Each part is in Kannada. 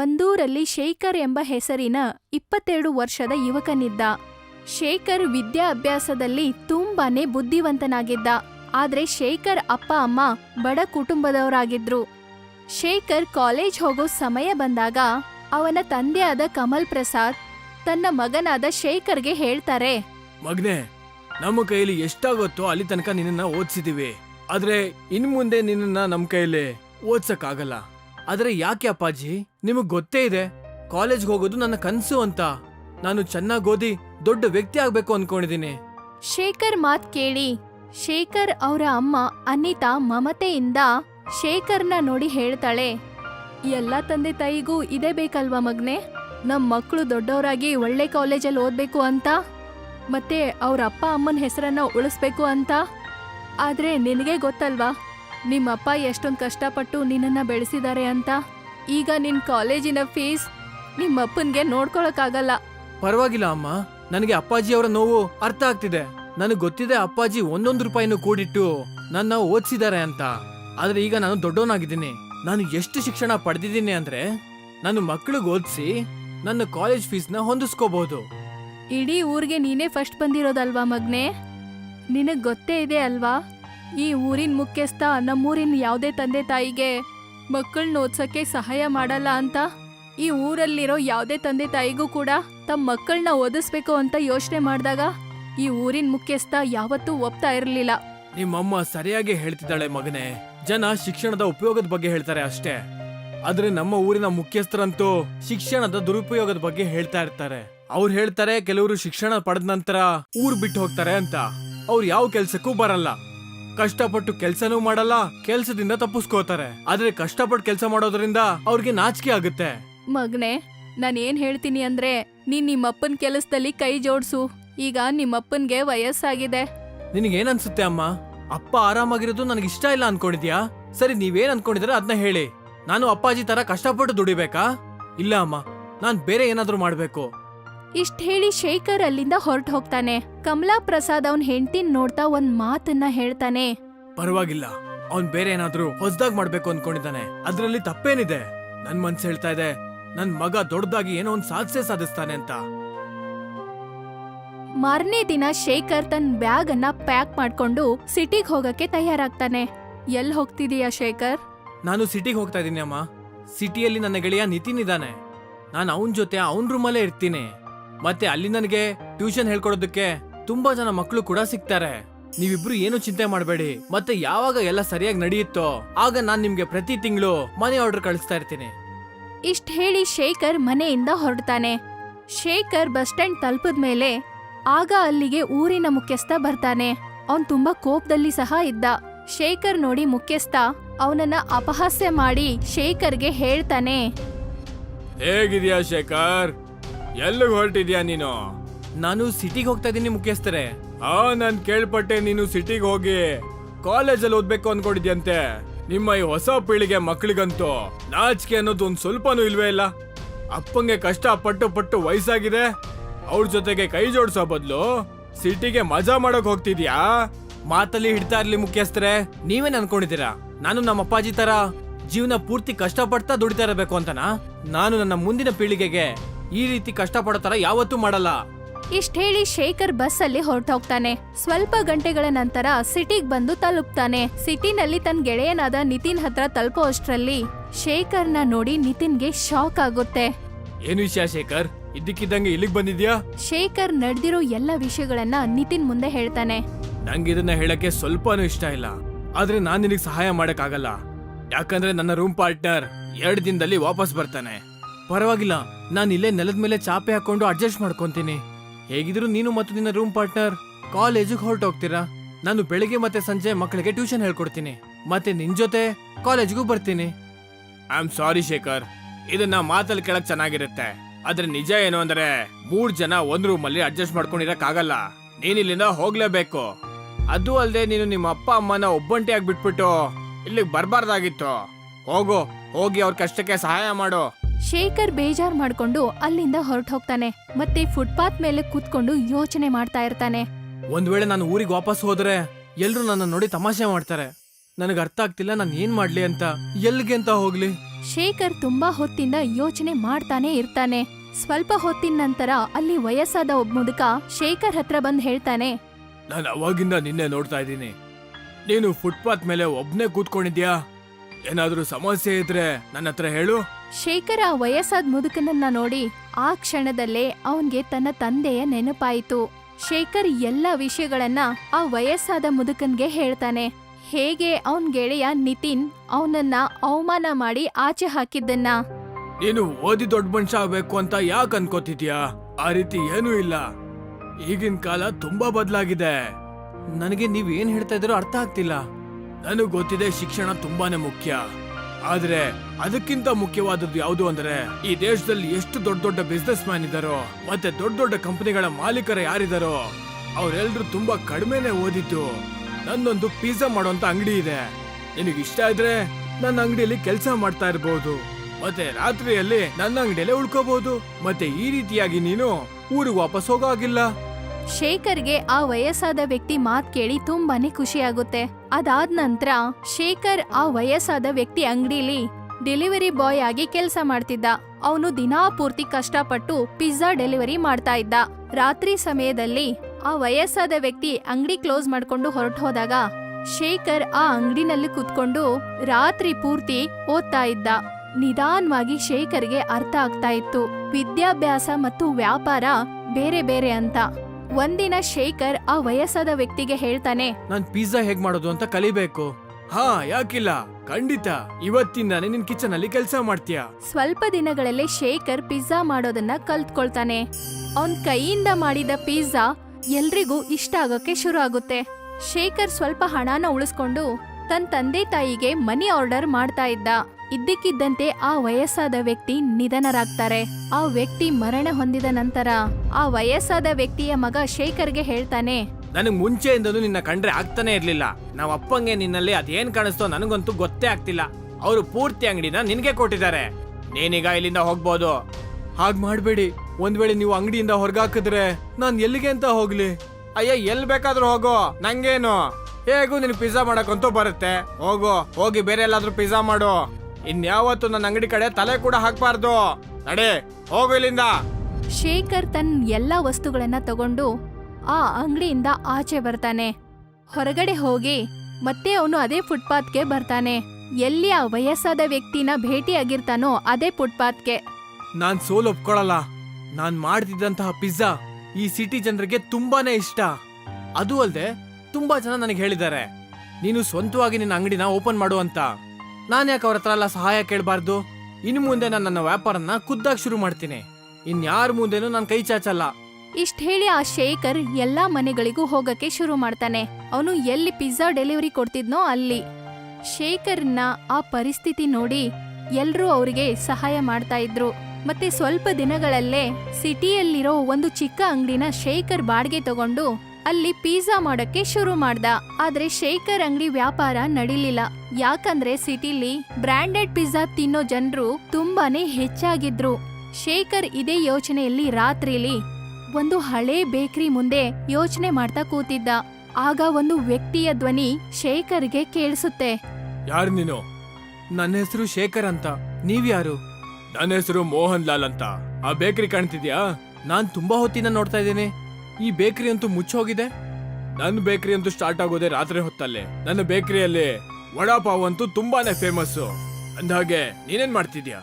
ಒಂದೂರಲ್ಲಿ ಶೇಖರ್ ಎಂಬ ಹೆಸರಿನ ಇಪ್ಪತ್ತೆರಡು ವರ್ಷದ ಯುವಕನಿದ್ದ. ಶೇಖರ್ ವಿದ್ಯಾಭ್ಯಾಸದಲ್ಲಿ ತುಂಬಾನೇ ಬುದ್ಧಿವಂತನಾಗಿದ್ದ. ಆದ್ರೆ ಶೇಖರ್ ಅಪ್ಪ, ಅಮ್ಮ ಬಡ ಕುಟುಂಬದವರಾಗಿದ್ರು. ಶೇಖರ್ ಕಾಲೇಜ್ ಹೋಗೋ ಸಮಯ ಬಂದಾಗ ಅವನ ತಂದೆಯಾದ ಕಮಲ್ ಪ್ರಸಾದ್ ತನ್ನ ಮಗನಾದ ಶೇಖರ್ಗೆ ಹೇಳ್ತಾರೆ, ಮಗ್ನೆ, ನಮ್ಮ ಕೈಲಿ ಎಷ್ಟಾಗುತ್ತೋ ಅಲ್ಲಿ ತನಕ ನಿನ್ನನ್ನ ಓದಿಸಿದೀವಿ. ಆದ್ರೆ ಇನ್ ಮುಂದೆ ನಿನ್ನನ್ನ ನಮ್ ಕೈಯಲ್ಲಿ ಓದ್ಸಕ್ಕಾಗಲ್ಲ. ಆದ್ರೆ ಯಾಕೆ ಅಪ್ಪಾಜಿ? ನಿಮಗ್ ಗೊತ್ತೇ ಇದೆ. ಕಾಲೇಜ್ ಹೋಗೋದು ನನ್ನ ಕನಸು ಅಂತ. ನಾನು ಚೆನ್ನಾಗಿ ಓದಿ ದೊಡ್ಡ ವ್ಯಕ್ತಿ ಆಗ್ಬೇಕು ಅನ್ಕೊಂಡಿದೀನಿ. ಶೇಖರ್ ಮಾತ್ ಕೇಳಿ. ಶೇಖರ್ ಅವರ ಅಮ್ಮ ಅನಿತಾ ಮಮತೆಯಿಂದ ಶೇಖರ್ನ ನೋಡಿ ಹೇಳ್ತಾಳೆ, ಎಲ್ಲ ತಂದೆ ತಾಯಿಗೂ ಇದೇ ಬೇಕಲ್ವಾ ಮಗ್ನೆ? ನಮ್ ಮಕ್ಕಳು ದೊಡ್ಡವರಾಗಿ ಒಳ್ಳೆ ಕಾಲೇಜಲ್ಲಿ ಓದ್ಬೇಕು ಅಂತ? ಮತ್ತೆ ಅವ್ರ ಅಪ್ಪ ಅಮ್ಮನ ಹೆಸರನ್ನ ಉಳಿಸ್ಬೇಕು ಅಂತ? ಆದ್ರೆ ನಿನಗೆ ಗೊತ್ತಲ್ವಾ ನಿಮ್ಮಪ್ಪ ಎಷ್ಟೊಂದು ಕಷ್ಟಪಟ್ಟು ನಿನ್ನನ್ನ ಬೆಳೆಸಿದ್ದಾರೆ ಅಂತ. ಈಗ ನಿನ್ನ ಕಾಲೇಜಿನ ಫೀಸ್ ನಿಮ್ಮಪ್ಪನ್ಗೆ ನೋಡ್ಕೊಳಕ್ಕಾಗಲ್ಲ. ಪರವಾಗಿಲ್ಲ ಅಮ್ಮ. ನನಗೆ ಅಪ್ಪಾಜಿ ಅವರ ನೋವು ಅರ್ಥ ಆಗ್ತಿದೆ. ನನಗೆ ಗೊತ್ತಿದೆ ಅಪ್ಪಾಜಿ ಒಂದೊಂದು ರೂಪಾಯಿನೂ ಕೂಡಿಟ್ಟು ನನ್ನ ಓದ್ಸಿದ್ದಾರೆ ಅಂತ. ಆದ್ರೆ ಈಗ ನಾನು ದೊಡ್ಡವನಾಗಿದ್ದೀನಿ. ನಾನು ಎಷ್ಟು ಶಿಕ್ಷಣ ಪಡೆದಿದ್ದೀನಿ ಅಂದ್ರೆ ನನ್ನ ಮಕ್ಕಳಿಗೆ ಓದಿಸಿ ನನ್ನ ಕಾಲೇಜ್ ಫೀಸ್ನ ಹೊಂದಿಸ್ಕೋಬಹುದು ಇಡೀ ಊರಿಗೆ ನೀನೇ ಫಸ್ಟ್ ಬಂದಿರೋದಲ್ವಾ ಮಗ್ನೆ? ನಿನಗೆ ಗೊತ್ತೇ ಇದೆ ಅಲ್ವಾ? ಈ ಊರಿನ ಮುಖ್ಯಸ್ಥ ನಮ್ಮೂರಿನ ಯಾವುದೇ ತಂದೆ ತಾಯಿಗೆ ಮಕ್ಕಳನ್ನ ಓದ್ಸಕ್ಕೆ ಸಹಾಯ ಮಾಡಲ್ಲ ಅಂತ? ಈ ಊರಲ್ಲಿರೋ ಯಾವುದೇ ತಂದೆ ತಾಯಿಗೂ ಕೂಡ ತಮ್ಮ ಮಕ್ಕಳನ್ನ ಓದಿಸ್ಬೇಕು ಅಂತ ಯೋಚನೆ ಮಾಡಿದಾಗ ಈ ಊರಿನ ಮುಖ್ಯಸ್ಥ ಯಾವತ್ತೂ ಒಪ್ತಾ ಇರಲಿಲ್ಲ. ನಿಮ್ಮಮ್ಮ ಸರಿಯಾಗಿ ಹೇಳ್ತಿದ್ದಾಳೆ ಮಗನೇ. ಜನ ಶಿಕ್ಷಣದ ಉಪಯೋಗದ ಬಗ್ಗೆ ಹೇಳ್ತಾರೆ ಅಷ್ಟೇ. ಆದ್ರೆ ನಮ್ಮ ಊರಿನ ಮುಖ್ಯಸ್ಥರಂತೂ ಶಿಕ್ಷಣದ ದುರುಪಯೋಗದ ಬಗ್ಗೆ ಹೇಳ್ತಾ ಇರ್ತಾರೆ. ಅವ್ರು ಹೇಳ್ತಾರೆ ಕೆಲವರು ಶಿಕ್ಷಣ ಪಡೆದ ನಂತರ ಊರ್ ಬಿಟ್ಟು ಹೋಗ್ತಾರೆ ಅಂತ. ಅವ್ರು ಯಾವ ಕೆಲ್ಸಕ್ಕೂ ಬರಲ್ಲ. ಕಷ್ಟಪಟ್ಟು ಕೆಲ್ಸನೂ ಮಾಡಲ್ಲ ಕೆಲ್ಸದಿಂದ ತಪ್ಪಿಸ್ಕೋತಾರೆ ಆದ್ರೆ ಕಷ್ಟಪಟ್ಟು ಕೆಲಸ ಮಾಡೋದ್ರಿಂದ ಅವ್ರಿಗೆ ನಾಚಿಕೆ ಆಗುತ್ತೆ. ಮಗ್ನೆ ನಾನು ಏನ್ ಹೇಳ್ತೀನಿ ಅಂದ್ರೆ ನೀನ್ ನಿಮ್ಮಪ್ಪನ್ ಕೆಲಸದಲ್ಲಿ ಕೈ ಜೋಡ್ಸು. ಈಗ ನಿಮ್ಮಪ್ಪನ್ಗೆ ವಯಸ್ಸಾಗಿದೆ. ನಿನಗೇನ್ ಅನ್ಸುತ್ತೆ ಅಮ್ಮ? ಅಪ್ಪ ಆರಾಮಾಗಿರೋದು ನನಗೆ ಇಷ್ಟ ಇಲ್ಲ ಅನ್ಕೊಂಡಿದ್ಯಾ? ಸರಿ ನೀವೇನ್ ಅನ್ಕೊಂಡಿದ್ರೆ ಅದನ್ನ ಹೇಳಿ. ನಾನು ಅಪ್ಪಾಜಿ ತರ ಕಷ್ಟಪಟ್ಟು ದುಡಿಬೇಕಾ? ಇಲ್ಲ ಅಮ್ಮ ನಾನ್ ಬೇರೆ ಏನಾದ್ರೂ ಮಾಡ್ಬೇಕು. ಇಷ್ಟ್ ಹೇಳಿ ಶೇಖರ್ ಅಲ್ಲಿಂದ ಹೊರಟು ಹೋಗ್ತಾನೆ. ಕಮಲಾ ಪ್ರಸಾದ್ ಅವನ್ ಹೆಂಡತಿನ್ ನೋಡ್ತಾ ಒಂದ್ ಮಾತನ್ನ ಹೇಳ್ತಾನೆ. ಪರವಾಗಿಲ್ಲ. ಅವ್ನ್ ಬೇರೆ ಏನಾದ್ರೂ ಹೊಸದಾಗ್ ಮಾಡ್ಬೇಕು ಅನ್ಕೊಂಡಿದ್ದಾನೆ. ಅದ್ರಲ್ಲಿ ತಪ್ಪೇನಿದೆ. ನನ್ ಮನ್ಸ್ ಹೇಳ್ತಾ ಇದೆ ನನ್ ಮಗ ದೊಡ್ಡದಾಗಿ ಏನೋ ಒಂದ್ ಸಾಧ್ಯ ಸಾಧಿಸ್ತಾನೆ ಅಂತ. ಮಾರನೇ ದಿನ ಶೇಖರ್ ತನ್ನ ಬ್ಯಾಗ್ ಅನ್ನ ಪ್ಯಾಕ್ ಮಾಡ್ಕೊಂಡು ಸಿಟಿಗ್ ಹೋಗಕ್ಕೆ ತಯಾರಾಗ್ತಾನೆ. ಎಲ್ ಹೋಗ್ತಿದೀಯಾ ಶೇಖರ್? ನಾನು ಸಿಟಿಗೆ ಹೋಗ್ತಾ ಇದೀನಿ ಅಮ್ಮ. ಸಿಟಿಯಲ್ಲಿ ನನ್ನ ಗೆಳೆಯ ನಿತಿನ್ ಇದ್ದಾನೆ. ನಾನು ಅವನ್ ಜೊತೆ ಅವನ್ ರೂಮಲ್ಲೇ ಇರ್ತೀನಿ. ಮತ್ತೆ ಅಲ್ಲಿ ನನಗೆ ಟ್ಯೂಷನ್ ಹೇಳ್ಕೊಡೋದಕ್ಕೆ ತುಂಬಾ ಜನ ಮಕ್ಕಳು ಕೂಡ ಸಿಗ್ತಾರೆ. ನೀವಿಬ್ರು ಏನು ಚಿಂತೆ ಮಾಡಬೇಡಿ. ಮತ್ತೆ ಯಾವಾಗ ಎಲ್ಲ ಸರಿಯಾಗಿ ನಡೆಯುತ್ತೋ ಆಗ ನಾನ್ ನಿಮ್ಗೆ ಪ್ರತಿ ತಿಂಗಳು ಮನೆ ಆರ್ಡರ್ ಕಳಿಸ್ತಾ ಇರ್ತೀನಿ. ಇಷ್ಟ ಹೇಳಿ ಶೇಖರ್ ಮನೆಯಿಂದ ಹೊರಡ್ತಾನೆ. ಶೇಖರ್ ಬಸ್ ಸ್ಟ್ಯಾಂಡ್ ತಲುಪದ ಮೇಲೆ ಆಗ ಅಲ್ಲಿಗೆ ಊರಿನ ಮುಖ್ಯಸ್ಥ ಬರ್ತಾನೆ. ಅವನ್ ತುಂಬಾ ಕೋಪದಲ್ಲಿ ಸಹ ಇದ್ದ. ಶೇಖರ್ ನೋಡಿ ಮುಖ್ಯಸ್ಥ ಅವನನ್ನ ಅಪಹಾಸ್ಯ ಮಾಡಿ ಶೇಖರ್ಗೆ ಹೇಳ್ತಾನೆ. ಹೇಗಿದ್ಯಾ ಶೇಖರ್? ಎಲ್ಲಿಗೆ ಹೊರಟಿದ್ಯಾ ನೀನು? ನಾನು ಸಿಟಿಗೆ ಹೋಗ್ತಾ ಇದ್ದೀನಿ ಮುಖ್ಯಸ್ಥರೇ. ಆ ನಾನ್ ಕೇಳ್ಪಟ್ಟೆ ನೀನು ಸಿಟಿಗೆ ಹೋಗಿ. ಕಾಲೇಜಲ್ಲಿ ಓದ್ಬೇಕು ಅನ್ಕೊಂಡಿದ್ಯಂತೆ. ನಿಮ್ಮ ಈ ಹೊಸ ಪೀಳಿಗೆ ಮಕ್ಳಿಗಂತೂ ನಾಚಿಕೆ ಅನ್ನೋದು ಒಂದು ಸ್ವಲ್ಪನೂ ಇಲ್ವೇ ಇಲ್ಲ. ಅಪ್ಪಂಗೆ ಕಷ್ಟ ಪಟ್ಟು ಪಟ್ಟು ವಯಸ್ಸಾಗಿದೆ. ಅವ್ರ ಜೊತೆಗೆ ಕೈ ಜೋಡಿಸೋ ಬದಲು ಸಿಟಿಗೆ ಮಜಾ ಮಾಡಕ್ ಹೋಗ್ತಿದ್ಯಾ? ಮಾತಲ್ಲಿ ಹಿಡ್ತಾ ಇರ್ಲಿ ಮುಖ್ಯಸ್ಥರೇ. ನೀವೇನ್ ಅನ್ಕೊಂಡಿದ್ದೀರಾ? ನಾನು ನಮ್ಮ ಅಪ್ಪಾಜಿ ತರ ಜೀವನ ಪೂರ್ತಿ ಕಷ್ಟಪಡ್ತಾ ದುಡಿತಾ ಇರಬೇಕು ಅಂತನಾ? ನಾನು ನನ್ನ ಮುಂದಿನ ಪೀಳಿಗೆಗೆ ಈ ರೀತಿ ಕಷ್ಟಪಡೋ ಥರ ಯಾವತ್ತೂ ಮಾಡಲ್ಲ. ಇಷ್ಟ ಹೇಳಿ ಶೇಖರ್ ಬಸ್ ಅಲ್ಲಿ ಹೊರಟೋಗ್ತಾನೆ. ಸ್ವಲ್ಪ ಗಂಟೆಗಳ ನಂತರ ಸಿಟಿಗ್ ಬಂದು ತಲುಪ್ತಾನೆ. ಸಿಟಿನಲ್ಲಿ ತನ್ನ ಗೆಳೆಯನಾದ ನಿತಿನ್ ಹತ್ರ ತಲುಪೋ ಅಷ್ಟ್ರಲ್ಲಿ ಶೇಖರ್ನ ನೋಡಿ ನಿತಿನ್ಗೆ ಶಾಕ್ ಆಗುತ್ತೆ. ಏನು ವಿಷಯ ಶೇಖರ್? ಇದ್ದಕ್ಕಿದ್ದಂಗೆ ಇಲ್ಲಿಗೆ ಬಂದಿದ್ಯಾ? ಶೇಖರ್ ನಡೆದಿರೋ ಎಲ್ಲ ವಿಷಯಗಳನ್ನ ನಿತಿನ್ ಮುಂದೆ ಹೇಳ್ತಾನೆ. ನಂಗೆ ಇದನ್ನ ಹೇಳಕ್ಕೆ ಸ್ವಲ್ಪನೂ ಇಷ್ಟ ಇಲ್ಲ. ಆದ್ರೆ ನಾನು ನಿನಗೆ ಸಹಾಯ ಮಾಡಕ್ಕಾಗಲ್ಲ. ಯಾಕಂದ್ರೆ ನನ್ನ ರೂಮ್ ಪಾರ್ಟ್ನರ್ ಎರಡು ದಿನದಲ್ಲಿ ವಾಪಸ್ ಬರ್ತಾನೆ. ಪರವಾಗಿಲ್ಲ. ನಾನು ಇಲ್ಲೇ ನೆಲದ ಮೇಲೆ ಚಾಪೆ ಹಾಕೊಂಡು ಅಡ್ಜಸ್ಟ್ ಮಾಡ್ಕೊಂತೀನಿ. ಹೇಗಿದ್ರು ನೀನು ಮತ್ತು ನಿನ್ನ ರೂಮ್ ಪಾರ್ಟ್ನರ್ ಕಾಲೇಜಿಗೆ ಹೊರಟೋಗ್ತೀರಾ? ನಾನು ಬೆಳಿಗ್ಗೆ ಮತ್ತೆ ಸಂಜೆ ಮಕ್ಕಳಿಗೆ ಟ್ಯೂಷನ್ ಹೇಳ್ಕೊಡ್ತೀನಿ. ಮತ್ತೆ ನಿನ್ ಜೊತೆ ಕಾಲೇಜ್ಗೂ ಬರ್ತೀನಿ. I am sorry Shekhar. ಇದನ್ನ ಮಾತಲ್ಲಿ ಕೇಳಕ್ ಚೆನ್ನಾಗಿರುತ್ತೆ. ಆದ್ರೆ ನಿಜ ಏನು ಅಂದ್ರೆ ಮೂರ್ ಜನ ಒಂದ್ ರೂಮ್ ಅಲ್ಲಿ ಅಡ್ಜಸ್ಟ್ ಮಾಡ್ಕೊಂಡಿರಕ್ಕಾಗಲ್ಲ ನೀನ್ ಇಲ್ಲಿಂದ ಹೋಗ್ಲೇಬೇಕು. ಅದು ಅಲ್ಲದೆ ನೀನು ನಿಮ್ಮ ಅಪ್ಪ, ಅಮ್ಮನ ಒಬ್ಬಂಟಿಯಾಗಿ ಬಿಟ್ಬಿಟ್ಟು ಇಲ್ಲಿಗೆ ಬರಬಾರ್ದಾಗಿತ್ತು. ಹೋಗು, ಹೋಗಿ ಅವ್ರ ಕಷ್ಟಕ್ಕೆ ಸಹಾಯ ಮಾಡು. ಶೇಖರ್ ಬೇಜಾರ್ ಮಾಡ್ಕೊಂಡು ಅಲ್ಲಿಂದ ಹೊರಟು ಹೋಗ್ತಾನೆ ಮತ್ತೆ ಫುಟ್ಪಾತ್ ಮೇಲೆ ಕೂತ್ಕೊಂಡು ಯೋಚನೆ ಮಾಡ್ತಾ ಇರ್ತಾನೆ. ಒಂದ್ ವೇಳೆ ನಾನು ಊರಿಗೆ ವಾಪಸ್ ಹೋದ್ರೆ ಎಲ್ರು ನನ್ನ ನೋಡಿ ತಮಾಷೆ ಮಾಡ್ತಾರೆ. ನನಗೆ ಅರ್ಥ ಆಗ್ತಿಲ್ಲ ನಾನು ಏನ್ ಮಾಡ್ಲಿ ಅಂತ. ಎಲ್ಲಿಗೆ ಅಂತ ಹೋಗ್ಲಿ? ಶೇಖರ್ ತುಂಬಾ ಹೊತ್ತಿಂದ ಯೋಚನೆ ಮಾಡ್ತಾನೆ ಇರ್ತಾನೆ. ಸ್ವಲ್ಪ ಹೊತ್ತಿನ ನಂತರ ಅಲ್ಲಿ ವಯಸ್ಸಾದ ಒಬ್ಬ ಮುದುಕ ಶೇಖರ್ ಹತ್ರ ಬಂದು ಹೇಳ್ತಾನೆ. ನಾನು ಅವಾಗಿಂದ ನಿನ್ನೆ ನೋಡ್ತಾ ಇದ್ದೀನಿ. ನೀನು ಫುಟ್ಪಾತ್ ಮೇಲೆ ಒಬ್ನೇ ಕೂತ್ಕೊಂಡಿದ್ಯಾ? ಏನಾದ್ರೂ ಸಮಸ್ಯೆ ಇದ್ರೆ ನನ್ನ ಹತ್ರ ಹೇಳು. ಶೇಖರ್ ವಯಸ್ಸಾದ ಮುದುಕನನ್ನ ನೋಡಿ ಆ ಕ್ಷಣದಲ್ಲೇ ಅವನ್ಗೆ ತನ್ನ ತಂದೆಯ ನೆನಪಾಯಿತು. ಶೇಖರ್ ಎಲ್ಲ ವಿಷಯಗಳನ್ನ ಆ ವಯಸ್ಸಾದ ಮುದುಕನ್ಗೆ ಹೇಳ್ತಾನೆ. ಹೇಗೆ ಅವನ್ ಗೆಳೆಯ ನಿತಿನ್ ಅವನನ್ನ ಅವಮಾನ ಮಾಡಿ ಆಚೆ ಹಾಕಿದ್ದನ್ನ? ನೀನು ಓದಿ ದೊಡ್ಡ ಮನುಷ್ಯ ಆಗ್ಬೇಕು ಅಂತ ಯಾಕೆ ಅನ್ಕೋತಿದ್ಯಾ? ಆ ರೀತಿ ಏನೂ ಇಲ್ಲ. ಈಗಿನ ಕಾಲ ತುಂಬಾ ಬದಲಾಗಿದೆ. ನನಗೆ ನೀವ್ ಏನ್ ಹೇಳ್ತಾ ಇದ್ರು ಅರ್ಥ ಆಗ್ತಿಲ್ಲ. ನನಗ್ ಗೊತ್ತಿದೆ ಶಿಕ್ಷಣ ತುಂಬಾನೇ ಮುಖ್ಯ. ಆದ್ರೆ ಅದಕ್ಕಿಂತ ಮುಖ್ಯವಾದದ್ದು ಯಾವುದು ಅಂದ್ರೆ, ಈ ದೇಶದಲ್ಲಿ ಎಷ್ಟು ದೊಡ್ಡ ದೊಡ್ಡ ಬಿಸ್ನೆಸ್ ಮ್ಯಾನ್ ಇದ್ದಾರೋ, ಮತ್ತೆ ದೊಡ್ಡ ದೊಡ್ಡ ಕಂಪನಿಗಳ ಮಾಲೀಕರ ಯಾರಿದಾರೋ ಅವರೆಲ್ಲರೂ ತುಂಬಾ ಕಡಿಮೆನೆ ಓದಿದ್ದು. ನನ್ನೊಂದು ಪಿಜ್ಜಾ ಮಾಡುವಂತ ಅಂಗಡಿ ಇದೆ. ನಿನಗೆ ಇಷ್ಟ ಇದ್ರೆ ನನ್ನ ಅಂಗಡಿಯಲ್ಲಿ ಕೆಲಸ ಮಾಡ್ತಾ ಇರಬಹುದು ಮತ್ತೆ ರಾತ್ರಿಯಲ್ಲಿ ನನ್ನ ಅಂಗಡಿಯಲ್ಲೇ ಉಳ್ಕೋಬಹುದು ಮತ್ತೆ ಈ ರೀತಿಯಾಗಿ ನೀನು ಊರಿಗೆ ವಾಪಸ್ ಹೋಗೋಗಿಲ್ಲ ಶೇಖರ್ಗೆ ಆ ವಯಸ್ಸಾದ ವ್ಯಕ್ತಿ ಮಾತ್ ಕೇಳಿ ತುಂಬಾನೇ ಖುಷಿಯಾಗುತ್ತೆ. ಅದಾದ ನಂತರ ಶೇಖರ್ ಆ ವಯಸ್ಸಾದ ವ್ಯಕ್ತಿ ಅಂಗಡಿಲಿ ಡೆಲಿವರಿ ಬಾಯ್ ಆಗಿ ಕೆಲಸ ಮಾಡ್ತಿದ್ದ. ಅವನು ದಿನಾ ಪೂರ್ತಿ ಕಷ್ಟಪಟ್ಟು ಪಿಜ್ಜಾ ಡೆಲಿವರಿ ಮಾಡ್ತಾ ಇದ್ದ. ರಾತ್ರಿ ಸಮಯದಲ್ಲಿ ಆ ವಯಸ್ಸಾದ ವ್ಯಕ್ತಿ ಅಂಗಡಿ ಕ್ಲೋಸ್ ಮಾಡ್ಕೊಂಡು ಹೊರಟು ಹೋದಾಗ ಶೇಖರ್ ಆ ಅಂಗಡಿನಲ್ಲಿ ಕುತ್ಕೊಂಡು ರಾತ್ರಿ ಪೂರ್ತಿ ಓದ್ತಾ ಇದ್ದ. ನಿಧಾನವಾಗಿ ಶೇಖರ್ಗೆ ಅರ್ಥ ಆಗ್ತಾ ಇತ್ತು. ವಿದ್ಯಾಭ್ಯಾಸ ಮತ್ತು ವ್ಯಾಪಾರ ಬೇರೆ ಬೇರೆ ಅಂತ. ಒಂದಿನ ಶೇಖರ್ ಆ ವಯಸ್ಸಾದ ವ್ಯಕ್ತಿಗೆ ಹೇಳ್ತಾನೆ ನಾನ್ ಪಿಜ್ಜಾ ಹೇಗ್ ಮಾಡೋದು ಅಂತ ಕಲಿಬೇಕು. ಹಾ ಯಾಕಿಲ್ಲ? ಖಂಡಿತ ಇವತ್ತಿಂದಾನೆ ನಿನ್ ಕಿಚನ್ ಅಲ್ಲಿ ಕೆಲಸ ಮಾಡ್ತೀಯ? ಸ್ವಲ್ಪ ದಿನಗಳಲ್ಲೇ ಶೇಖರ್ ಪಿಜ್ಜಾ ಮಾಡೋದನ್ನ ಕಲ್ತ್ಕೊಳ್ತಾನೆ. ಅವನ್ ಕೈಯಿಂದ ಮಾಡಿದ ಪಿಜ್ಜಾ ಎಲ್ರಿಗೂ ಇಷ್ಟ ಆಗೋಕೆ ಶುರು ಆಗುತ್ತೆ. ಶೇಖರ್ ಸ್ವಲ್ಪ ಹಣನ ಉಳಿಸ್ಕೊಂಡು ತನ್ನ ತಂದೆ ತಾಯಿಗೆ ಮನಿ ಆರ್ಡರ್ ಮಾಡ್ತಾ ಇದ್ದ. ಇದ್ದಕ್ಕಿದ್ದಂತೆ ಆ ವಯಸ್ಸಾದ ವ್ಯಕ್ತಿ ನಿಧನರಾಗ್ತಾರೆ. ಆ ವ್ಯಕ್ತಿ ಮರಣ ಹೊಂದಿದ ನಂತರ ಆ ವಯಸ್ಸಾದ ವ್ಯಕ್ತಿಯ ಮಗ ಶೇಖರ್ಗೆ ಹೇಳ್ತಾನೆ ನನಗ್ ಮುಂಚೆಯಿಂದನೂ ನಿನ್ನ ಕಂಡ್ರೆ ಆಗ್ತಾನೆ ಇರ್ಲಿಲ್ಲ. ನಾವ್ ಅಪ್ಪಂಗೆ ನಿನ್ನಲ್ಲಿ ಅದೇನ್ ಕಾಣಿಸ್ತೋ ನನಗಂತೂ ಗೊತ್ತೇ ಆಗ್ತಿಲ್ಲ. ಅವರು ಪೂರ್ತಿ ಅಂಗಡಿನ ನಿನ್ಗೆ ಕೊಟ್ಟಿದ್ದಾರೆ. ನೀನೀಗ ಇಲ್ಲಿಂದ ಹೋಗ್ಬೋದು. ಹಾಗ್ ಮಾಡ್ಬೇಡಿ. ಒಂದ್ ವೇಳೆ ನೀವು ಅಂಗಡಿಯಿಂದ ಹೊರಗಾಕಿದ್ರೆ ನಾನ್ ಎಲ್ಲಿಗೆ ಅಂತ ಹೋಗ್ಲಿ. ಅಯ್ಯ ಎಲ್ಲಿ ಬೇಕಾದ್ರೂ ಹೋಗೋ. ನಂಗೇನು? ಹೇಗೂ ನಿನ್ ಪಿಜ್ಜಾ ಮಾಡಕ್ಕಂತೂ ಬರುತ್ತೆ. ಹೋಗೋ ಹೋಗಿ ಬೇರೆ ಎಲ್ಲಾದ್ರೂ ಪಿಜ್ಜಾ ಮಾಡು. ಇನ್ಯಾವತ್ತು ನನ್ನ ಅಂಗಡಿ ಕಡೆ ತಲೆ ಕೂಡ ಹಾಕ್ಬಾರ್ದು. ನಡೆ ಹೋಗು ಇಲ್ಲಿಂದ. ಶೇಖರ್ ತನ್ನ ಎಲ್ಲ ವಸ್ತುಗಳನ್ನ ತಗೊಂಡು ಆ ಅಂಗಡಿಯಿಂದ ಆಚೆ ಬರ್ತಾನೆ. ಹೊರಗಡೆ ಹೋಗಿ ಮತ್ತೆ ಅವನು ಅದೇ ಫುಟ್ಪಾತ್ಗೆ ಬರ್ತಾನೆ. ಎಲ್ಲಿ ಆ ವಯಸ್ಸಾದ ವ್ಯಕ್ತಿನ ಭೇಟಿಯಾಗಿರ್ತಾನೋ ಅದೇ ಫುಟ್ಪಾತ್ಗೆ ನಾನ್ ಸೋಲ್ ಒಪ್ಕೊಳಲ್ಲ. ನಾನ್ ಮಾಡ್ತಿದ್ದಂತಹ ಪಿಜ್ಜಾ ಈ ಸಿಟಿ ಜನರಿಗೆ ತುಂಬಾನೇ ಇಷ್ಟ. ಅದು ಅಲ್ಲದೆ ತುಂಬಾ ಜನ ನನಗೆ ಹೇಳಿದ್ದಾರೆ. ನೀನು ಸ್ವಂತವಾಗಿ ನಿನ್ನ ಅಂಗಡಿನ ಓಪನ್ ಮಾಡು ಅಂತ. ನಾನ್ ಯಾಕೆ ಅವ್ರ ಹತ್ರ ಎಲ್ಲ ಸಹಾಯ ಕೇಳಬಾರ್ದು? ಇನ್ನು ಮುಂದೆ ನಾನು ನನ್ನ ವ್ಯಾಪಾರನ ಖುದ್ದಾಗಿ ಶುರು ಮಾಡ್ತೀನಿ. ಇನ್ಯಾರ ಮುಂದೆನೂ ನಾನು ಕೈ ಚಾಚಲ್ಲ. ಇಷ್ಟ ಹೇಳಿ ಆ ಶೇಖರ್ ಎಲ್ಲಾ ಮನೆಗಳಿಗೂ ಹೋಗಕ್ಕೆ ಶುರು ಮಾಡ್ತಾನೆ. ಅವನು ಎಲ್ಲಿ ಪಿಜ್ಜಾ ಡೆಲಿವರಿ ಕೊಡ್ತಿದ್ನೋ ಅಲ್ಲಿ. ಶೇಖರ್ನ ಆ ಪರಿಸ್ಥಿತಿ ನೋಡಿ ಎಲ್ರೂ ಅವರಿಗೆ ಸಹಾಯ ಮಾಡ್ತಾ ಇದ್ರು. ಮತ್ತೆ ಸ್ವಲ್ಪ ದಿನಗಳಲ್ಲೇ ಸಿಟಿಯಲ್ಲಿರೋ ಒಂದು ಚಿಕ್ಕ ಅಂಗಡಿನ ಶೇಖರ್ ಬಾಡಿಗೆ ತಗೊಂಡು ಅಲ್ಲಿ ಪಿಜ್ಜಾ ಮಾಡಕ್ಕೆ ಶುರು ಮಾಡ್ದ. ಆದ್ರೆ ಶೇಖರ್ ಅಂಗಡಿ ವ್ಯಾಪಾರ ನಡೀಲಿಲ್ಲ. ಯಾಕಂದ್ರೆ ಸಿಟಿಲಿ ಬ್ರಾಂಡೆಡ್ ಪಿಜ್ಜಾ ತಿನ್ನೋ ಜನರು ತುಂಬಾನೇ ಹೆಚ್ಚಾಗಿದ್ರು. ಶೇಖರ್ ಇದೇ ಯೋಚನೆಯಲ್ಲಿ ರಾತ್ರಿಲಿ ಒಂದು ಹಳೆ ಬೇಕರಿ ಮುಂದೆ ಯೋಚನೆ ಮಾಡ್ತಾ ಕೂತಿದ್ದ. ಆಗ ಒಂದು ವ್ಯಕ್ತಿಯ ಧ್ವನಿ ಶೇಖರ್ಗೆ ಕೇಳಿಸುತ್ತೆ. ಯಾರು ನೀನು? ನನ್ನ ಹೆಸರು ಶೇಖರ್ ಅಂತ. ನೀವ್ಯಾರು ನನ್ನ ಹೆಸರು ಮೋಹನ್ ಲಾಲ್ ಅಂತ. ಆ ಬೇಕರಿ ಕಾಣ್ತಿದ್ಯಾ? ನಾನ್ ತುಂಬಾ ಹೊತ್ತಿನ ನೋಡ್ತಾ ಇದ್ದೀನಿ. ಈ ಬೇಕರಿ ಅಂತೂ ಮುಚ್ಚೋಗಿದೆ? ನನ್ನ ಬೇಕರಿ ಅಂತೂ ಸ್ಟಾರ್ಟ್ ಆಗೋದೆ ರಾತ್ರಿ ಹೊತ್ತಲ್ಲೇ. ನನ್ನ ಬೇಕರಿಯಲ್ಲಿ ವಡಾಪಾವ್ ಅಂತೂ ತುಂಬಾನೇ ಫೇಮಸ್ ಅಂದ್ಹಾಗೆ, ನೀನೇನ್ ಮಾಡ್ತಿದ್ಯಾ?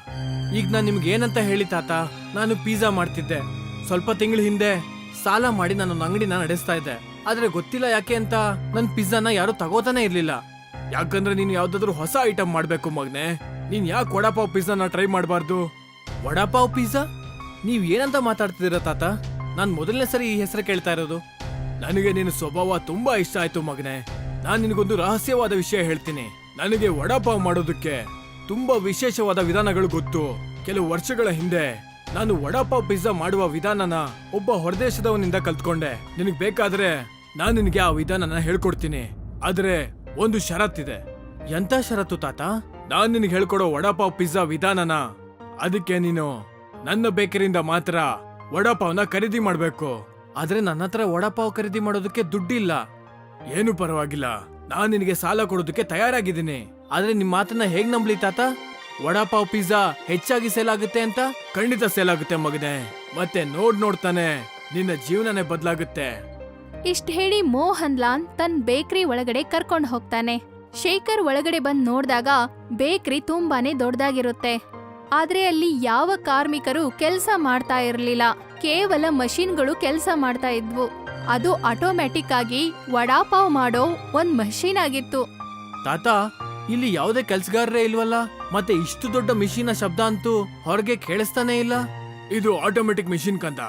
ಈಗ ನಾನು ನಿಮ್ಗೆ ಏನಂತ ಹೇಳಿ ತಾತ, ನಾನು ಪಿಜ್ಜಾ ಮಾಡ್ತಿದ್ದೆ. ಸ್ವಲ್ಪ ತಿಂಗಳ ಹಿಂದೆ ಸಾಲ ಮಾಡಿ ನಾನು ಅಂಗಡಿನ ನಡೆಸ್ತಾ ಇದ್ದೆ. ಆದ್ರೆ ಗೊತ್ತಿಲ್ಲ ಯಾಕೆ ಅಂತ ನನ್ನ ಪಿಜ್ಜಾನ ಯಾರು ತಗೋತಾನೆ ಇರ್ಲಿಲ್ಲ. ಯಾಕಂದ್ರೆ ನೀನು ಯಾವ್ದಾದ್ರು ಹೊಸ ಐಟಮ್ ಮಾಡ್ಬೇಕು ಮಗ್ನೆ. ನೀನ್ ಯಾಕೆ ವಡಾಪಾವ್ ಪಿಜ್ಜಾನ ಟ್ರೈ ಮಾಡಬಾರ್ದು? ವಡಾಪಾವ್ ಪಿಜ್ಜಾ ನೀವ್ ಏನಂತ ಮಾತಾಡ್ತಿದ್ದೀರಾ ತಾತ? ನಾನ್ ಮೊದಲನೇ ಸರಿ ಈ ಹೆಸರು ಕೇಳ್ತಾ ಇರೋದು. ನನಗೆ ನಿನ್ನ ಸ್ವಭಾವ ತುಂಬಾ ಇಷ್ಟ ಆಯ್ತು ಮಗನೆ. ನಾನ್ ನಿನಗೊಂದು ರಹಸ್ಯವಾದ ವಿಷಯ ಹೇಳ್ತೀನಿ. ನನಗೆ ವಡಾಪಾವ್ ಮಾಡೋದಕ್ಕೆ ತುಂಬಾ ವಿಶೇಷವಾದ ವಿಧಾನಗಳು ಗೊತ್ತು. ಕೆಲವು ವರ್ಷಗಳ ಹಿಂದೆ ನಾನು ವಡಾಪಾವ್ ಪಿಜ್ಜಾ ಮಾಡುವ ವಿಧಾನನ ಒಬ್ಬ ಹೊರದೇಶದವನಿಂದ ಕಲ್ತ್ಕೊಂಡೆ. ನಿನಗೆ ಬೇಕಾದ್ರೆ ನಾನು ನಿನಗೆ ಆ ವಿಧಾನನ ಹೇಳ್ಕೊಡ್ತೀನಿ. ಆದ್ರೆ ಒಂದು ಷರತ್ತಿದೆ ಎಂತ ಷರತ್ತು ತಾತ? ನಾನು ನಿನಗೆ ಹೇಳ್ಕೊಡೋ ವಡಾಪಾವ್ ಪಿಜ್ಜಾ ವಿಧಾನನ. ಅದಕ್ಕೆ ನೀನು ನನ್ನ ಬೇಕರಿಯಿಂದ ಮಾತ್ರ ವಡಾಪಾವ್ನ ಖರೀದಿ ಮಾಡ್ಬೇಕು. ಆದ್ರೆ ನನ್ನ ಹತ್ರ ವಡಾಪಾವ್ ಖರೀದಿ ಮಾಡೋದಕ್ಕೆ ದುಡ್ಡಿಲ್ಲ. ಏನು ಪರವಾಗಿಲ್ಲ. ನಾನ್ ನಿನಗೆ ಸಾಲ ಕೊಡೋದಕ್ಕೆ ತಯಾರಾಗಿದ್ದೀನಿ. ಆದ್ರೆ ನಿಮ್ ಮಾತನ್ನ ಹೇಗ್ ನಂಬ್ಲಿ ತಾತ? ವಡಾಪಾವ್ ಪಿಜ್ಜಾ ಹೆಚ್ಚಾಗಿ ಸೇಲ್ ಆಗುತ್ತೆ ಅಂತ? ಖಂಡಿತ ಸೇಲ್ ಆಗುತ್ತೆ ಮಗನೆ. ಮತ್ತೆ ನೋಡ್ ನೋಡ್ತಾನೆ. ನಿನ್ನ ಜೀವನನೇ ಬದಲಾಗುತ್ತೆ. ಇಷ್ಟ ಹೇಳಿ ಮೋಹನ್ ಲಾಲ್ ತನ್ನ ಬೇಕರಿ ಒಳಗಡೆ ಕರ್ಕೊಂಡು ಹೋಗ್ತಾನೆ. ಶೇಖರ್ ಒಳಗಡೆ ಬಂದ್ ನೋಡ್ದಾಗ ಬೇಕರಿ ತುಂಬಾನೇ ದೊಡ್ಡದಾಗಿರುತ್ತೆ. ಆದ್ರೆ ಅಲ್ಲಿ ಯಾವ ಕಾರ್ಮಿಕರು ಕೆಲಸ ಮಾಡ್ತಾ ಇರಲಿಲ್ಲ. ಕೇವಲ ಮಷಿನ್ಗಳು ಕೆಲಸ ಮಾಡ್ತಾ ಇದ್ವು. ಅದು ಆಟೋಮ್ಯಾಟಿಕ್ ಆಗಿ ವಡಾಪಾವ್ ಮಾಡೋ ಒಂದ್ ಮಷೀನ್ ಆಗಿತ್ತು. ತಾತ ಇಲ್ಲಿ ಯಾವುದೇ ಕೆಲ್ಸಗಾರರೇ ಇಲ್ವಲ್ಲ? ಮತ್ತೆ ಇಷ್ಟು ದೊಡ್ಡ ಮಿಷಿನ ಶಬ್ದ ಅಂತೂ ಹೊರಗೆ ಕೇಳಿಸ್ತಾನೆ ಇಲ್ಲ. ಇದು ಆಟೋಮೆಟಿಕ್ ಮಿಷಿನ್ ಕಂತ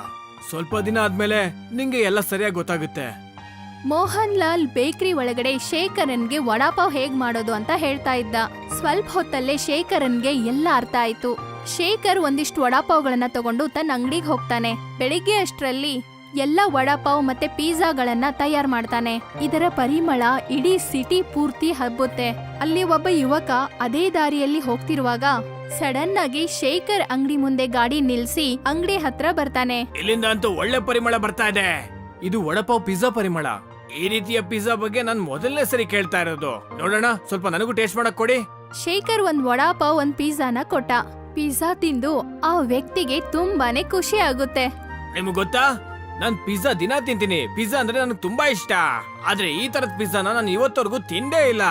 ಸ್ವಲ್ಪ ದಿನ ಆದ್ಮೇಲೆ ನಿಂಗೆ ಎಲ್ಲ ಸರಿಯಾಗಿ ಗೊತ್ತಾಗುತ್ತೆ. ಮೋಹನ್ ಲಾಲ್ ಬೇಕರಿ ಒಳಗಡೆ ಶೇಖರನ್ಗೆ ವಡಾಪಾವ್ ಹೇಗ್ ಮಾಡೋದು ಅಂತ ಹೇಳ್ತಾ ಇದ್ದ. ಸ್ವಲ್ಪ ಹೊತ್ತಲ್ಲೇ ಶೇಖರನ್ಗೆ ಎಲ್ಲ ಅರ್ಥ ಆಯ್ತು. ಶೇಖರ್ ಒಂದಿಷ್ಟು ವಡಾಪಾವ್ಗಳನ್ನ ತಗೊಂಡು ತನ್ನ ಅಂಗಡಿಗೆ ಹೋಗ್ತಾನೆ. ಬೆಳಿಗ್ಗೆ ಅಷ್ಟರಲ್ಲಿ ಎಲ್ಲ ವಡಾಪಾವ್ ಮತ್ತೆ ಪಿಜ್ಜಾಗಳನ್ನ ತಯಾರ್ ಮಾಡ್ತಾನೆ. ಇದರ ಪರಿಮಳ ಇಡೀ ಸಿಟಿ ಪೂರ್ತಿ ಹಬ್ಬುತ್ತೆ. ಅಲ್ಲಿ ಒಬ್ಬ ಯುವಕ ಅದೇ ದಾರಿಯಲ್ಲಿ ಹೋಗ್ತಿರುವಾಗ ಸಡನ್ ಆಗಿ ಶೇಖರ್ ಅಂಗಡಿ ಮುಂದೆ ಗಾಡಿ ನಿಲ್ಸಿ ಅಂಗಡಿ ಹತ್ರ ಬರ್ತಾನೆ. ಇಲ್ಲಿಂದ ಅಂತೂ ಒಳ್ಳೆ ಪರಿಮಳ ಬರ್ತಾ ಇದೆ. ಇದು ವಡಪಾವ್ ಪಿಜ್ಜಾ ಪರಿಮಳ. ಈ ರೀತಿಯ ಪಿಜ್ಜಾ ಬಗ್ಗೆ ನಾನು ಮೊದಲನೇ ಸರಿ ಕೇಳ್ತಾ ಇರೋದು. ನೋಡೋಣ ಸ್ವಲ್ಪ ನನಗೂ ಟೇಸ್ಟ್ ಮಾಡಕ್ ಕೊಡಿ. ಶೇಖರ್ ಒಂದ್ ವಡಾಪಾವ್ ಒಂದ್ ಪಿಜ್ಜಾನ ಕೊಟ್ಟ. ಪಿಜ್ಜಾ ತಿಂದು ಆ ವ್ಯಕ್ತಿಗೆ ತುಂಬಾನೇ ಖುಷಿ ಆಗುತ್ತೆ. ನಿಮ್ಗೆ ಗೊತ್ತಾ? ನಾನ್ ಪಿಜ್ಜಾ ದಿನ ತಿಂತೀನಿ. ಪಿಜ್ಜಾ ಅಂದ್ರೆ ನನಗೆ ತುಂಬಾ ಇಷ್ಟ. ಆದ್ರೆ ಈ ತರದ ಪಿಜ್ಜಾನ ನಾನು ಇವತ್ತವರೆಗೂ ತಿಂದೇ ಇಲ್ಲ.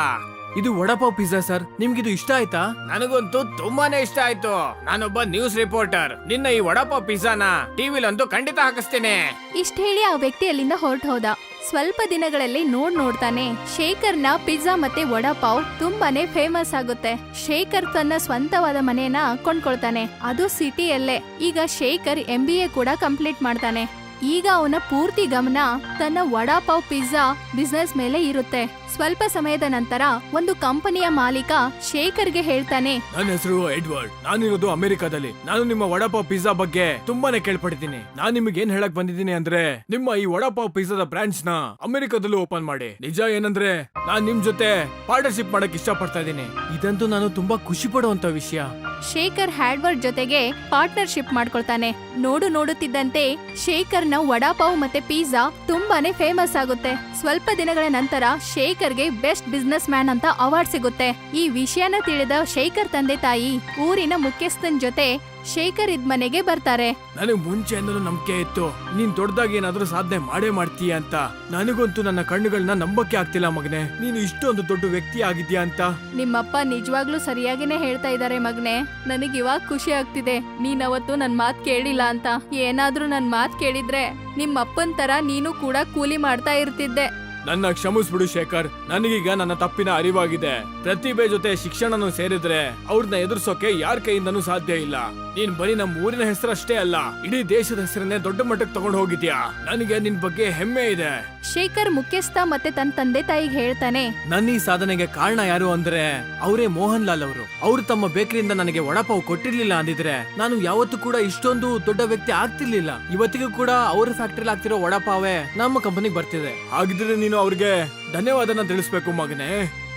ಇದು ವಡಾಪಾವ್ ಪಿಜ್ಜಾ ಸರ್. ನಿಮ್ಗಿದು ಇಷ್ಟ ಆಯ್ತಾ? ನನಗಂತೂ ತುಂಬಾನೇ ಇಷ್ಟ ಆಯ್ತು. ನಾನೊಬ್ಬ ನ್ಯೂಸ್ ರಿಪೋರ್ಟರ್. ನಿನ್ನ ಈ ವಡಾಪಾವ್ ಪಿಜ್ಜಾನ ಟಿವಿಲಂತೂ ಖಂಡಿತ ಹಾಕಿಸ್ತೇನೆ. ಇಷ್ಟ ಹೇಳಿ ಆ ವ್ಯಕ್ತಿ ಅಲ್ಲಿಂದ ಹೊರಟು ಹೋದ. ಸ್ವಲ್ಪ ದಿನಗಳಲ್ಲಿ ನೋಡ್ ನೋಡ್ತಾನೆ. ಶೇಖರ್ನ ಪಿಜ್ಜಾ ಮತ್ತೆ ವಡಾಪಾವ್ ತುಂಬಾನೇ ಫೇಮಸ್ ಆಗುತ್ತೆ. ಶೇಖರ್ ತನ್ನ ಸ್ವಂತವಾದ ಮನೆಯನ್ನ ಕೊಂಡ್ಕೊಳ್ತಾನೆ. ಅದು ಸಿಟಿಯಲ್ಲೇ ಈಗ ಶೇಖರ್ ಎಂ ಬಿ ಎ ಕೂಡ ಕಂಪ್ಲೀಟ್ ಮಾಡ್ತಾನೆ. ಈಗ ಅವನ ಪೂರ್ತಿ ಗಮನ ತನ್ನ ವಡಾಪಾವ್ ಪಿಜ್ಜಾ ಬಿಸ್ನೆಸ್ ಮೇಲೆ ಇರುತ್ತೆ. ಸ್ವಲ್ಪ ಸಮಯದ ನಂತರ ಒಂದು ಕಂಪನಿಯ ಮಾಲೀಕ ಶೇಖರ್ಗೆ ಹೇಳ್ತಾನೆ ನನ್ನ ಹೆಸರು ಎಡ್ವರ್ಡ್. ನಾನಿರೋದು ಅಮೆರಿಕಾದಲ್ಲಿ. ನಾನು ನಿಮ್ಮ ವಡಾಪಾವ್ ಪಿಜ್ಜಾ ಬಗ್ಗೆ ತುಂಬಾನೇ ಕೇಳ್ಪಡ್ತೀನಿ. ನಾನ್ ನಿಮಗೆ ಏನ್ ಹೇಳಕ್ ಬಂದಿದ್ದೀನಿ ಅಂದ್ರೆ ನಿಮ್ಮ ಈ ವಡಾಪಾವ್ ಪಿಜ್ಜಾದ ಬ್ರಾಂಚ್ನ ಅಮೆರಿಕದಲ್ಲೂ ಓಪನ್ ಮಾಡಿ. ನಿಜ ಏನಂದ್ರೆ ನಾನ್ ನಿಮ್ ಜೊತೆ ಪಾರ್ಟ್ನರ್ಶಿಪ್ ಮಾಡಕ್ ಇಷ್ಟಪಡ್ತಾ ಇದ್ದೀನಿ. ಇದಂತೂ ನಾನು ತುಂಬಾ ಖುಷಿ ಪಡುವಂತ ವಿಷಯ. ಶೇಖರ್ ಹ್ಯಾಡ್ವರ್ಡ್ ಜೊತೆಗೆ ಪಾರ್ಟ್ನರ್ಶಿಪ್ ಮಾಡ್ಕೊಳ್ತಾನೆ. ನೋಡು ನೋಡುತ್ತಿದ್ದಂತೆ ಶೇಖರ್ನ ವಡಾಪಾವ್ ಮತ್ತೆ ಪಿಜ್ಜಾ ತುಂಬಾನೇ ಫೇಮಸ್ ಆಗುತ್ತೆ. ಸ್ವಲ್ಪ ದಿನಗಳ ನಂತರ ಶೇಖರ್ಗೆ ಬೆಸ್ಟ್ ಬಿಸ್ನೆಸ್ ಮ್ಯಾನ್ ಅಂತ ಅವಾರ್ಡ್ ಸಿಗುತ್ತೆ. ಈ ವಿಷಯನ ತಿಳಿದ ಶೇಖರ್ ತಂದೆ ತಾಯಿ ಊರಿನ ಮುಖ್ಯಸ್ಥನ್ ಜೊತೆ ಶೇಖರ್ ಇದ್ ಮನೆಗೆ ಬರ್ತಾರೆ. ನನಗ್ ಮುಂಚೆಯಿಂದಲೂ ನಂಬಿಕೆ ಇತ್ತು. ನೀನ್ ದೊಡ್ಡದಾಗಿ ಏನಾದ್ರೂ ಸಾಧನೆ ಮಾಡೇ ಮಾಡ್ತೀಯ ಅಂತ. ನನಗಂತೂ ನನ್ನ ಕಣ್ಣುಗಳನ್ನ ನಂಬಕ್ಕೆ ಆಗ್ತಿಲ್ಲ ಮಗನೆ. ನೀನು ಇಷ್ಟೊಂದು ದೊಡ್ಡ ವ್ಯಕ್ತಿ ಆಗಿದ್ಯಾ ಅಂತ. ನಿಮ್ಮಪ್ಪ ನಿಜವಾಗ್ಲೂ ಸರಿಯಾಗಿನೇ ಹೇಳ್ತಾ ಇದ್ದಾರೆ ಮಗ್ನೆ. ನನಗ್ ಇವಾಗ ಖುಷಿ ಆಗ್ತಿದೆ. ನೀನ್ ಅವತ್ತು ನನ್ ಮಾತ್ ಕೇಳಿಲ್ಲ ಅಂತ. ಏನಾದ್ರೂ ನನ್ ಮಾತ್ ಕೇಳಿದ್ರೆ ನಿಮ್ಮಪ್ಪನ್ ತರ ನೀನು ಕೂಡ ಕೂಲಿ ಮಾಡ್ತಾ ಇರ್ತಿದ್ದೆ. ನನ್ನ ಕ್ಷಮಿಸ್ಬಿಡು ಶೇಖರ್. ನನಗೀಗ ನನ್ನ ತಪ್ಪಿನ ಅರಿವಾಗಿದೆ. ಪ್ರತಿಭೆ ಜೊತೆ ಶಿಕ್ಷಣನು ಸೇರಿದ್ರೆ ಅವ್ರನ್ನ ಎದುರಿಸೋಕೆ ಯಾರ ಕೈಯಿಂದನೂ ಸಾಧ್ಯ ಇಲ್ಲ. ನೀನ್ ಬರೀ ನಮ್ಮ ಊರಿನ ಹೆಸರಷ್ಟೇ ಅಲ್ಲ, ಇಡೀ ದೇಶದ ಹೆಸರನ್ನೇ ದೊಡ್ಡ ಮಟ್ಟಕ್ಕೆ ತಗೊಂಡು ಹೋಗಿದ್ಯಾ? ನನಗೆ ನಿನ್ ಬಗ್ಗೆ ಹೆಮ್ಮೆ ಇದೆ. ಶೇಖರ್ ಮುಖ್ಯಸ್ಥ ಮತ್ತೆ ತನ್ನ ತಂದೆ ತಾಯಿಗೆ ಹೇಳ್ತಾನೆ. ನನ್ನ ಈ ಸಾಧನೆಗೆ ಕಾರಣ ಯಾರು ಅಂದ್ರೆ ಅವರೇ ಮೋಹನ್ ಲಾಲ್ ಅವರು. ಅವರು ತಮ್ಮ ಬೇಕರಿಯಿಂದ ನನಗೆ ವಡಪಾವ್ ಕೊಟ್ಟಿರ್ಲಿಲ್ಲ ಅಂದಿದ್ರೆ ನಾನು ಯಾವತ್ತೂ ಕೂಡ ಇಷ್ಟೊಂದು ದೊಡ್ಡ ವ್ಯಕ್ತಿ ಆಗ್ತಿರ್ಲಿಲ್ಲ. ಇವತ್ತಿಗೂ ಕೂಡ ಅವ್ರ ಫ್ಯಾಕ್ಟರಿಲಿ ಆಗ್ತಿರೋ ವಡಪಾವೇ ನಮ್ಮ ಕಂಪನಿಗೆ ಬರ್ತಿದೆ. ಹಾಗಿದ್ರೆ ನೀನು ಅವ್ರಿಗೆ ಧನ್ಯವಾದನ ತಿಳಿಸ್ಬೇಕು ಮಗನೇ.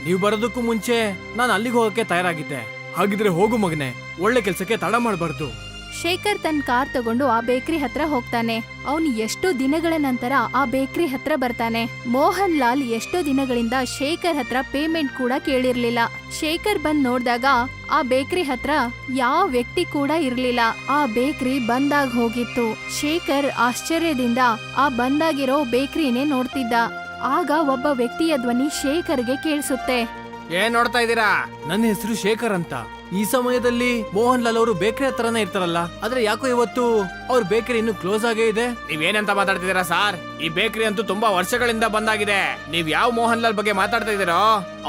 ನೀವು ಬರೋದಕ್ಕೂ ಮುಂಚೆ ನಾನು ಅಲ್ಲಿಗೆ ಹೋಗಕ್ಕೆ ತಯಾರಾಗಿದ್ದೆ. ಹಾಗಿದ್ರೆ ಹೋಗು ಮಗನೇ, ಒಳ್ಳೆ ಕೆಲಸಕ್ಕೆ ತಡ ಮಾಡಬಾರ್ದು. ಶೇಖರ್ ತನ್ನ ಕಾರ್ ತಗೊಂಡು ಆ ಬೇಕರಿ ಹತ್ರ ಹೋಗ್ತಾನೆ. ಅವನು ಎಷ್ಟೋ ದಿನಗಳ ನಂತರ ಆ ಬೇಕರಿ ಹತ್ರ ಬರ್ತಾನೆ. ಮೋಹನ್ ಲಾಲ್ ಎಷ್ಟೋ ದಿನಗಳಿಂದ ಶೇಖರ್ ಹತ್ರ ಪೇಮೆಂಟ್ ಕೂಡ ಕೇಳಿರ್ಲಿಲ್ಲ. ಶೇಖರ್ ಬಂದ್ ನೋಡಿದಾಗ ಆ ಬೇಕರಿ ಹತ್ರ ಯಾವ ವ್ಯಕ್ತಿ ಕೂಡ ಇರ್ಲಿಲ್ಲ. ಆ ಬೇಕರಿ ಬಂದಾಗ ಹೋಗಿತ್ತು. ಶೇಖರ್ ಆಶ್ಚರ್ಯದಿಂದ ಆ ಬಂದಾಗಿರೋ ಬೇಕರಿನೇ ನೋಡ್ತಿದ್ದ. ಆಗ ಒಬ್ಬ ವ್ಯಕ್ತಿಯ ಧ್ವನಿ ಶೇಖರ್ಗೆ ಕೇಳಿಸುತ್ತೆ. ಏನ್ ನೋಡ್ತಾ ಇದ್ದೀರಾ? ನನ್ನ ಹೆಸರು ಶೇಖರ್ ಅಂತ. ಈ ಸಮಯದಲ್ಲಿ ಮೋಹನ್ ಲಾಲ್ ಅವರು ಬೇಕರಿ ಹತ್ರನೇ ಇರ್ತಾರಲ್ಲ ಆದ್ರೆ ಯಾಕೋ ಇವತ್ತು ಅವ್ರ ಬೇಕರಿ ಇನ್ನು ಕ್ಲೋಸ್ ಆಗೇ ಇದೆ. ನೀವೇನಂತ ಮಾತಾಡ್ತಿದ್ದೀರಾ ಸರ್? ಈ ಬೇಕರಿ ಅಂತೂ ತುಂಬಾ ವರ್ಷಗಳಿಂದ ಬಂದಾಗಿದೆ. ನೀವ್ ಯಾವ ಮೋಹನ್ ಲಾಲ್ ಬಗ್ಗೆ ಮಾತಾಡ್ತಾ ಇದ್ದೀರೋ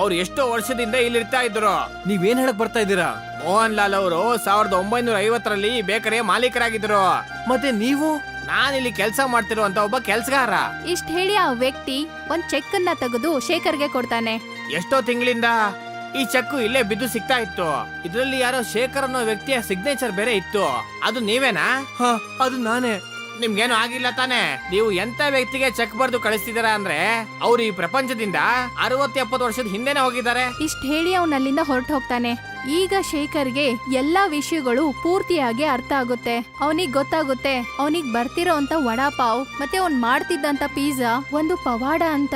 ಅವ್ರು ಎಷ್ಟೋ ವರ್ಷದಿಂದ ಇಲ್ಲಿ ಇರ್ತಾ ಇದ್ರು ನೀವೇನ್ ಹೇಳಕ್ ಬರ್ತಾ ಇದ್ದೀರಾ? ಮೋಹನ್ ಲಾಲ್ ಅವರು ಸಾವಿರದ ಒಂಬೈನೂರ ಐವತ್ತರಲ್ಲಿ ಈ ಬೇಕರಿಯ ಮಾಲೀಕರಾಗಿದ್ರು ಮತ್ತೆ ನೀವು? ನಾನಿಲ್ಲಿ ಕೆಲಸ ಮಾಡ್ತಿರುವಂತ ಒಬ್ಬ ಕೆಲ್ಸಗಾರ. ಇಷ್ಟ ಹೇಳಿ ಆ ವ್ಯಕ್ತಿ ಒಂದ್ ಚೆಕ್ ಅನ್ನ ತೆಗೆದು ಶೇಖರ್ಗೆ ಕೊಡ್ತಾನೆ. ಎಷ್ಟೋ ತಿಂಗಳಿಂದ ಈ ಚೆಕ್ ಇಲ್ಲೇ ಬಿದ್ದು ಸಿಗ್ತಾ ಇತ್ತು. ಇದರಲ್ಲಿ ಯಾರೋ ಶೇಖರ್ ಅನ್ನೋ ವ್ಯಕ್ತಿಯ ಸಿಗ್ನೇಚರ್ ಬೇರೆ ಇತ್ತು. ಅದು ನೀವೇನಾ? ಅದು ನಾನೇ. ನಿಮ್ಗೇನು ಆಗಿಲ್ಲ ತಾನೇ? ನೀವು ಎಂತ ವ್ಯಕ್ತಿಗೆ ಚೆಕ್ ಬರೆದು ಕಳಿಸ್ತಿದ್ದೀರಾ ಅಂದ್ರೆ ಅವ್ರು ಈ ಪ್ರಪಂಚದಿಂದ ಅರವತ್ತು ಎಪ್ಪತ್ತು ವರ್ಷದ ಹಿಂದೆನೆ ಹೋಗಿದ್ದಾರೆ. ಇಷ್ಟ ಹೇಳಿ ಅವನ್ ಅಲ್ಲಿಂದ ಹೊರಟು ಹೋಗ್ತಾನೆ ಈಗ ಶೇಖರ್ಗೆ ಎಲ್ಲಾ ವಿಷಯಗಳು ಪೂರ್ತಿಯಾಗಿ ಅರ್ಥ ಆಗುತ್ತೆ. ಅವನಿಗ್ ಗೊತ್ತಾಗುತ್ತೆ. ಅವನಿಗ್ ಬರ್ತಿರೋ ಅಂತ ವಡಾಪಾವ್ ಮತ್ತೆ ಅವ್ನ್ ಮಾಡ್ತಿದ್ದಂತ ಪಿಜ್ಜಾ ಒಂದು ಪವಾಡ ಅಂತ.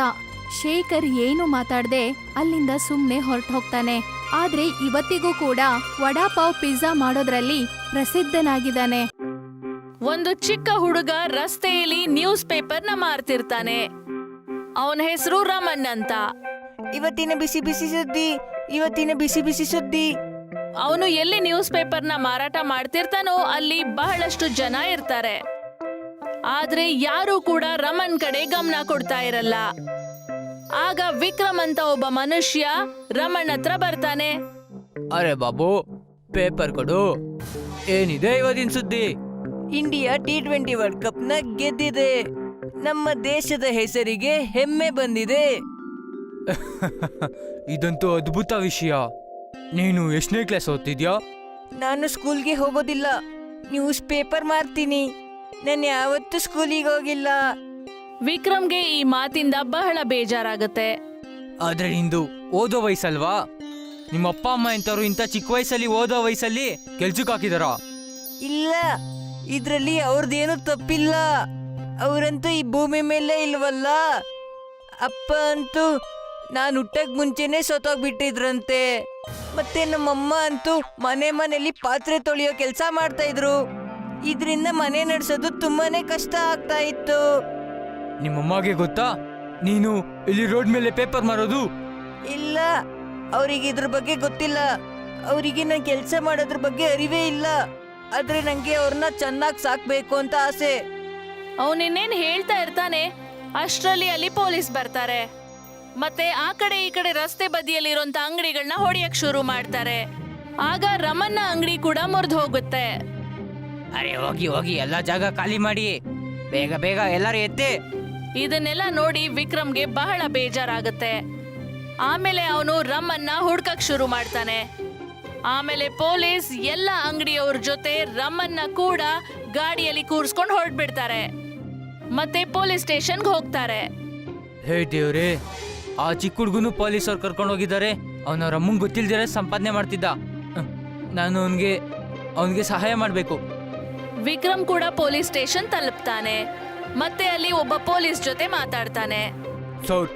ಶೇಖರ್ ಏನು ಮಾತಾಡದೆ ಅಲ್ಲಿಂದ ಸುಮ್ಮನೆ ಹೊರಟು ಹೋಗ್ತಾನೆ ಆದ್ರೆ ಇವತ್ತಿಗೂ ಕೂಡ ವಡಾ ಪಾವ್ ಪಿಜ್ಜಾ ಮಾಡೋದ್ರಲ್ಲಿ ಪ್ರಸಿದ್ಧನಾಗಿದ್ದಾನೆ. ಒಂದು ಚಿಕ್ಕ ಹುಡುಗ ರಸ್ತೆಯಲ್ಲಿ ನ್ಯೂಸ್ ಪೇಪರ್ನ ಮಾರ್ತಿರ್ತಾನೆ. ಅವನ ಹೆಸರು ರಮನ್ ಅಂತ. ಇವತ್ತಿನ ಬಿಸಿ ಬಿಸಿ ಸುದ್ದಿ ಇವತ್ತಿನ ಬಿಸಿ ಬಿಸಿ ಸುದ್ದಿ. ಅವನು ಎಲ್ಲಿ ನ್ಯೂಸ್ ಪೇಪರ್ನ ಮಾರಾಟ ಮಾಡ್ತಿರ್ತಾನೋ ಅಲ್ಲಿ ಬಹಳಷ್ಟು ಜನ ಇರ್ತಾರೆ. ಆದ್ರೆ ಯಾರು ಕೂಡ ರಮನ್ ಕಡೆ ಗಮನ ಕೊಡ್ತಾ ಇರಲ್ಲ. ಆಗ ವಿಕ್ರಮ್ ಅಂತ ಒಬ್ಬ ಮನುಷ್ಯ ರಮಣ್ ಹತ್ರ ಬರ್ತಾನೆ. ಅರೆ ಬಾಬು ಪೇಪರ್ ಕೊಡು. ಏನಿದೆ ಇವತ್ತಿನ ಸುದ್ದಿ? ಇಂಡಿಯಾ ಟಿ ಟ್ವೆಂಟಿ ವರ್ಲ್ಡ್ ಕಪ್ನ ಗೆದ್ದಿದೆ. ನಮ್ಮ ದೇಶದ ಹೆಸರಿಗೆ ಹೆಮ್ಮೆ ಬಂದಿದೆ. ಇದಂತೂ ಅದ್ಭುತ ವಿಷಯ. ನೀನು ಎಷ್ಟನೇ ಕ್ಲಾಸ್ ಓದ್ತಿದ್ಯಾ? ನಾನು ಸ್ಕೂಲ್ಗೆ ಹೋಗೋದಿಲ್ಲ. ನ್ಯೂಸ್ ಪೇಪರ್ ಮಾರ್ತೀನಿ. ನಾನು ಯಾವತ್ತೂ ಸ್ಕೂಲಿಗೆ ಹೋಗಿಲ್ಲ. ವಿಕ್ರಮ್ಗೆ ಈ ಮಾತಿಂದ ಬಹಳ ಬೇಜಾರಾಗುತ್ತೆ. ಆದ್ರೆ ನಿಂದು ಓದೋ ವಯಸ್ಸಲ್ವಾ? ನಿಮ್ಮ ಅಪ್ಪ ಅಮ್ಮ ಎಂತವ್ರು ಇಂಥ ಚಿಕ್ಕ ವಯಸ್ಸಲ್ಲಿ ಓದೋ ವಯಸ್ಸಲ್ಲಿ ಕೆಲ್ಸಕ್ಕೆ ಹಾಕಿದಾರ? ಇಲ್ಲ ಇದ್ರಲ್ಲಿ ಅವ್ರದ್ದೇನು ತಪ್ಪಿಲ್ಲ. ಅವರಂತೂ ಈ ಭೂಮಿ ಮೇಲೆ ಇಲ್ವಲ್ಲ? ಅಪ್ಪ ಅಂತೂ ನಾನು ಹುಟ್ಟಕ್ ಮುಂಚೆನೆ ಸತ್ತೋಗ್ಬಿಟ್ಟಿದ್ರಂತೆ ಮತ್ತೆ ನಮ್ಮಮ್ಮ ಅಂತೂ ಮನೆ ಮನೆಯಲ್ಲಿ ಪಾತ್ರೆ ತೊಳೆಯೋ ಕೆಲಸ ಮಾಡ್ತಾ ಇದ್ರು. ಇದರಿಂದ ಮನೆ ನಡೆಸೋದು ತುಂಬಾನೇ ಕಷ್ಟ ಆಗ್ತಾ ಇತ್ತು. ನಿಮ್ಮಮ್ಮಗೆ ಗೊತ್ತಾ? ನೀನು ಇಲ್ಲಿ ರೋಡ್ ಮೇಲೆ ಪೇಪರ್ ಮಾರೋದು? ಇಲ್ಲ ಅವರಿಗೆ ಇದ್ರ ಬಗ್ಗೆ ಗೊತ್ತಿಲ್ಲ. ಅವರಿಗೆ ನಾನು ಕೆಲಸ ಮಾಡೋದ್ರ ಬಗ್ಗೆ ಅರಿವೇ ಇಲ್ಲ. ಆದ್ರೆ ನಂಗೆ ಅವ್ರನ್ನ ಚೆನ್ನಾಗಿ ಸಾಕ್ಬೇಕು ಅಂತ ಆಸೆ. ಅವನಿನ್ನೇನ್ ಹೇಳ್ತಾ ಇರ್ತಾನೆ? ಅಷ್ಟರಲ್ಲಿ ಅಲ್ಲಿ ಪೊಲೀಸ್ ಬರ್ತಾರೆ. ಮತ್ತೆ ಆ ಕಡೆ ಈ ಕಡೆ ರಸ್ತೆ ಬದಿಯಲ್ಲಿರುವಂತ ಅಂಗಡಿಗಳನ್ನ ಹೊಡೆಯಕ್ ಶುರು ಮಾಡ್ತಾರೆ. ಆಗ ರಮನ್ನ ಅಂಗಡಿ ಕೂಡ ಮುರಿದು ಹೋಗುತ್ತೆ. ಅರೆ ಹೋಗಿ ಹೋಗಿ ಎಲ್ಲಾ ಜಾಗ ಖಾಲಿ ಮಾಡಿ. ಬೇಗ ಬೇಗ ಎಲ್ಲರೂ ಎತ್ತೆ ಇದನ್ನೆಲ್ಲ ನೋಡಿ ವಿಕ್ರಮ್ಗೆ ಬಹಳ ಬೇಜಾರಾಗುತ್ತೆ. ಆಮೇಲೆ ಅವನು ರಮ್ಮನ್ನ ಹುಡ್ಕಕ್ ಶುರು ಮಾಡ್ತಾನೆ. ಆಮೇಲೆ ಪೊಲೀಸ್ ಎಲ್ಲ ಅಂಗಡಿಯವ್ರ ಜೊತೆ ರಮ್ಮನ್ನ ಕೂಡ ಗಾಡಿಯಲ್ಲಿ ಕೂರಿಸ್ಕೊಂಡು ಹೊರಟ್ಬಿಡ್ತಾರೆ. ಮತ್ತೆ ಪೊಲೀಸ್ ಸ್ಟೇಷನ್ಗೆ ಹೋಗ್ತಾರೆ. ಹೇ ದೇವ್ರೇ ಆ ಚಿಕ್ಕ ಹುಡುಗನು ಪೊಲೀಸವ್ರು ಕರ್ಕೊಂಡು ಹೋಗಿದ್ದಾರೆ. ಅವನ ರಮ್ಮಂಗೆ ಗೊತ್ತಿಲ್ದಿರ ಸಂಪಾದನೆ ಮಾಡ್ತಿದ್ದ. ಹ್ಮ್. ನಾನು ಅವನಿಗೆ ಅವನಿಗೆ ಸಹಾಯ ಮಾಡಬೇಕು. ವಿಕ್ರಮ್ ಕೂಡ ಪೊಲೀಸ್ ಸ್ಟೇಷನ್ ತಲುಪ್ತಾನೆ. ಮತ್ತೆ ಅಲ್ಲಿ ಒಬ್ಬ ಪೊಲೀಸ್ ಜೊತೆ ಮಾತಾಡ್ತಾನೆ. ಸೌರ್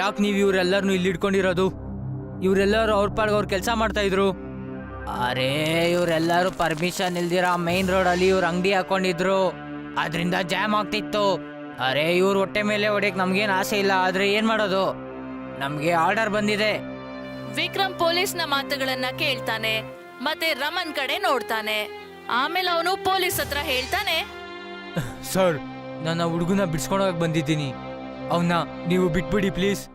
ಯಾಕೆ ನೀವು ಇವರೆಲ್ಲರನ್ನು ಇಲ್ಲಿ ಇಟ್ಕೊಂಡಿರೋದು ಇವರೆಲ್ಲರೂ ಅವ್ರ ಪಾಡ್ಗೆ ಅವ್ರು ಕೆಲಸ ಮಾಡ್ತಾ ಇದ್ರು. ಅರೇ ಇವರೆಲ್ಲರೂ ಪರ್ಮಿಷನ್ ಇಲ್ದಿರ ಮೈನ್ ರೋಡಲ್ಲಿ ಇವ್ರು ಅಂಗಡಿ ಹಾಕೊಂಡಿದ್ರು. ಅದರಿಂದ ಜಾಮ್ ಆಗ್ತಿತ್ತು. ಅರೆ ಇವ್ರ ಹೊಟ್ಟೆ ಮೇಲೆ ಹೊಡೆಯಕ್ಕೆ ನಮ್ಗೇನು ಆಸೆ ಇಲ್ಲ ಆದ್ರೆ ಏನು ಮಾಡೋದು? ನಮಗೆ ಆರ್ಡರ್ ಬಂದಿದೆ. ವಿಕ್ರಮ್ ಪೊಲೀಸ್ನ ಮಾತುಗಳನ್ನ ಕೇಳ್ತಾನೆ ಮತ್ತೆ ರಮನ್ ಕಡೆ ನೋಡ್ತಾನೆ. ಆಮೇಲೆ ಅವನು ಪೊಲೀಸ್ ಹತ್ರ ಹೇಳ್ತಾನೆ. ಸರ್ ನಾನು ಹುಡುಗನ ಬಿಡ್ಸ್ಕೊಂಡು ಹೋಗಕ್ ಬಂದಿದ್ದೀನಿ. ಅವನ್ನ ನೀವು ಬಿಟ್ಬಿಡಿ ಪ್ಲೀಸ್.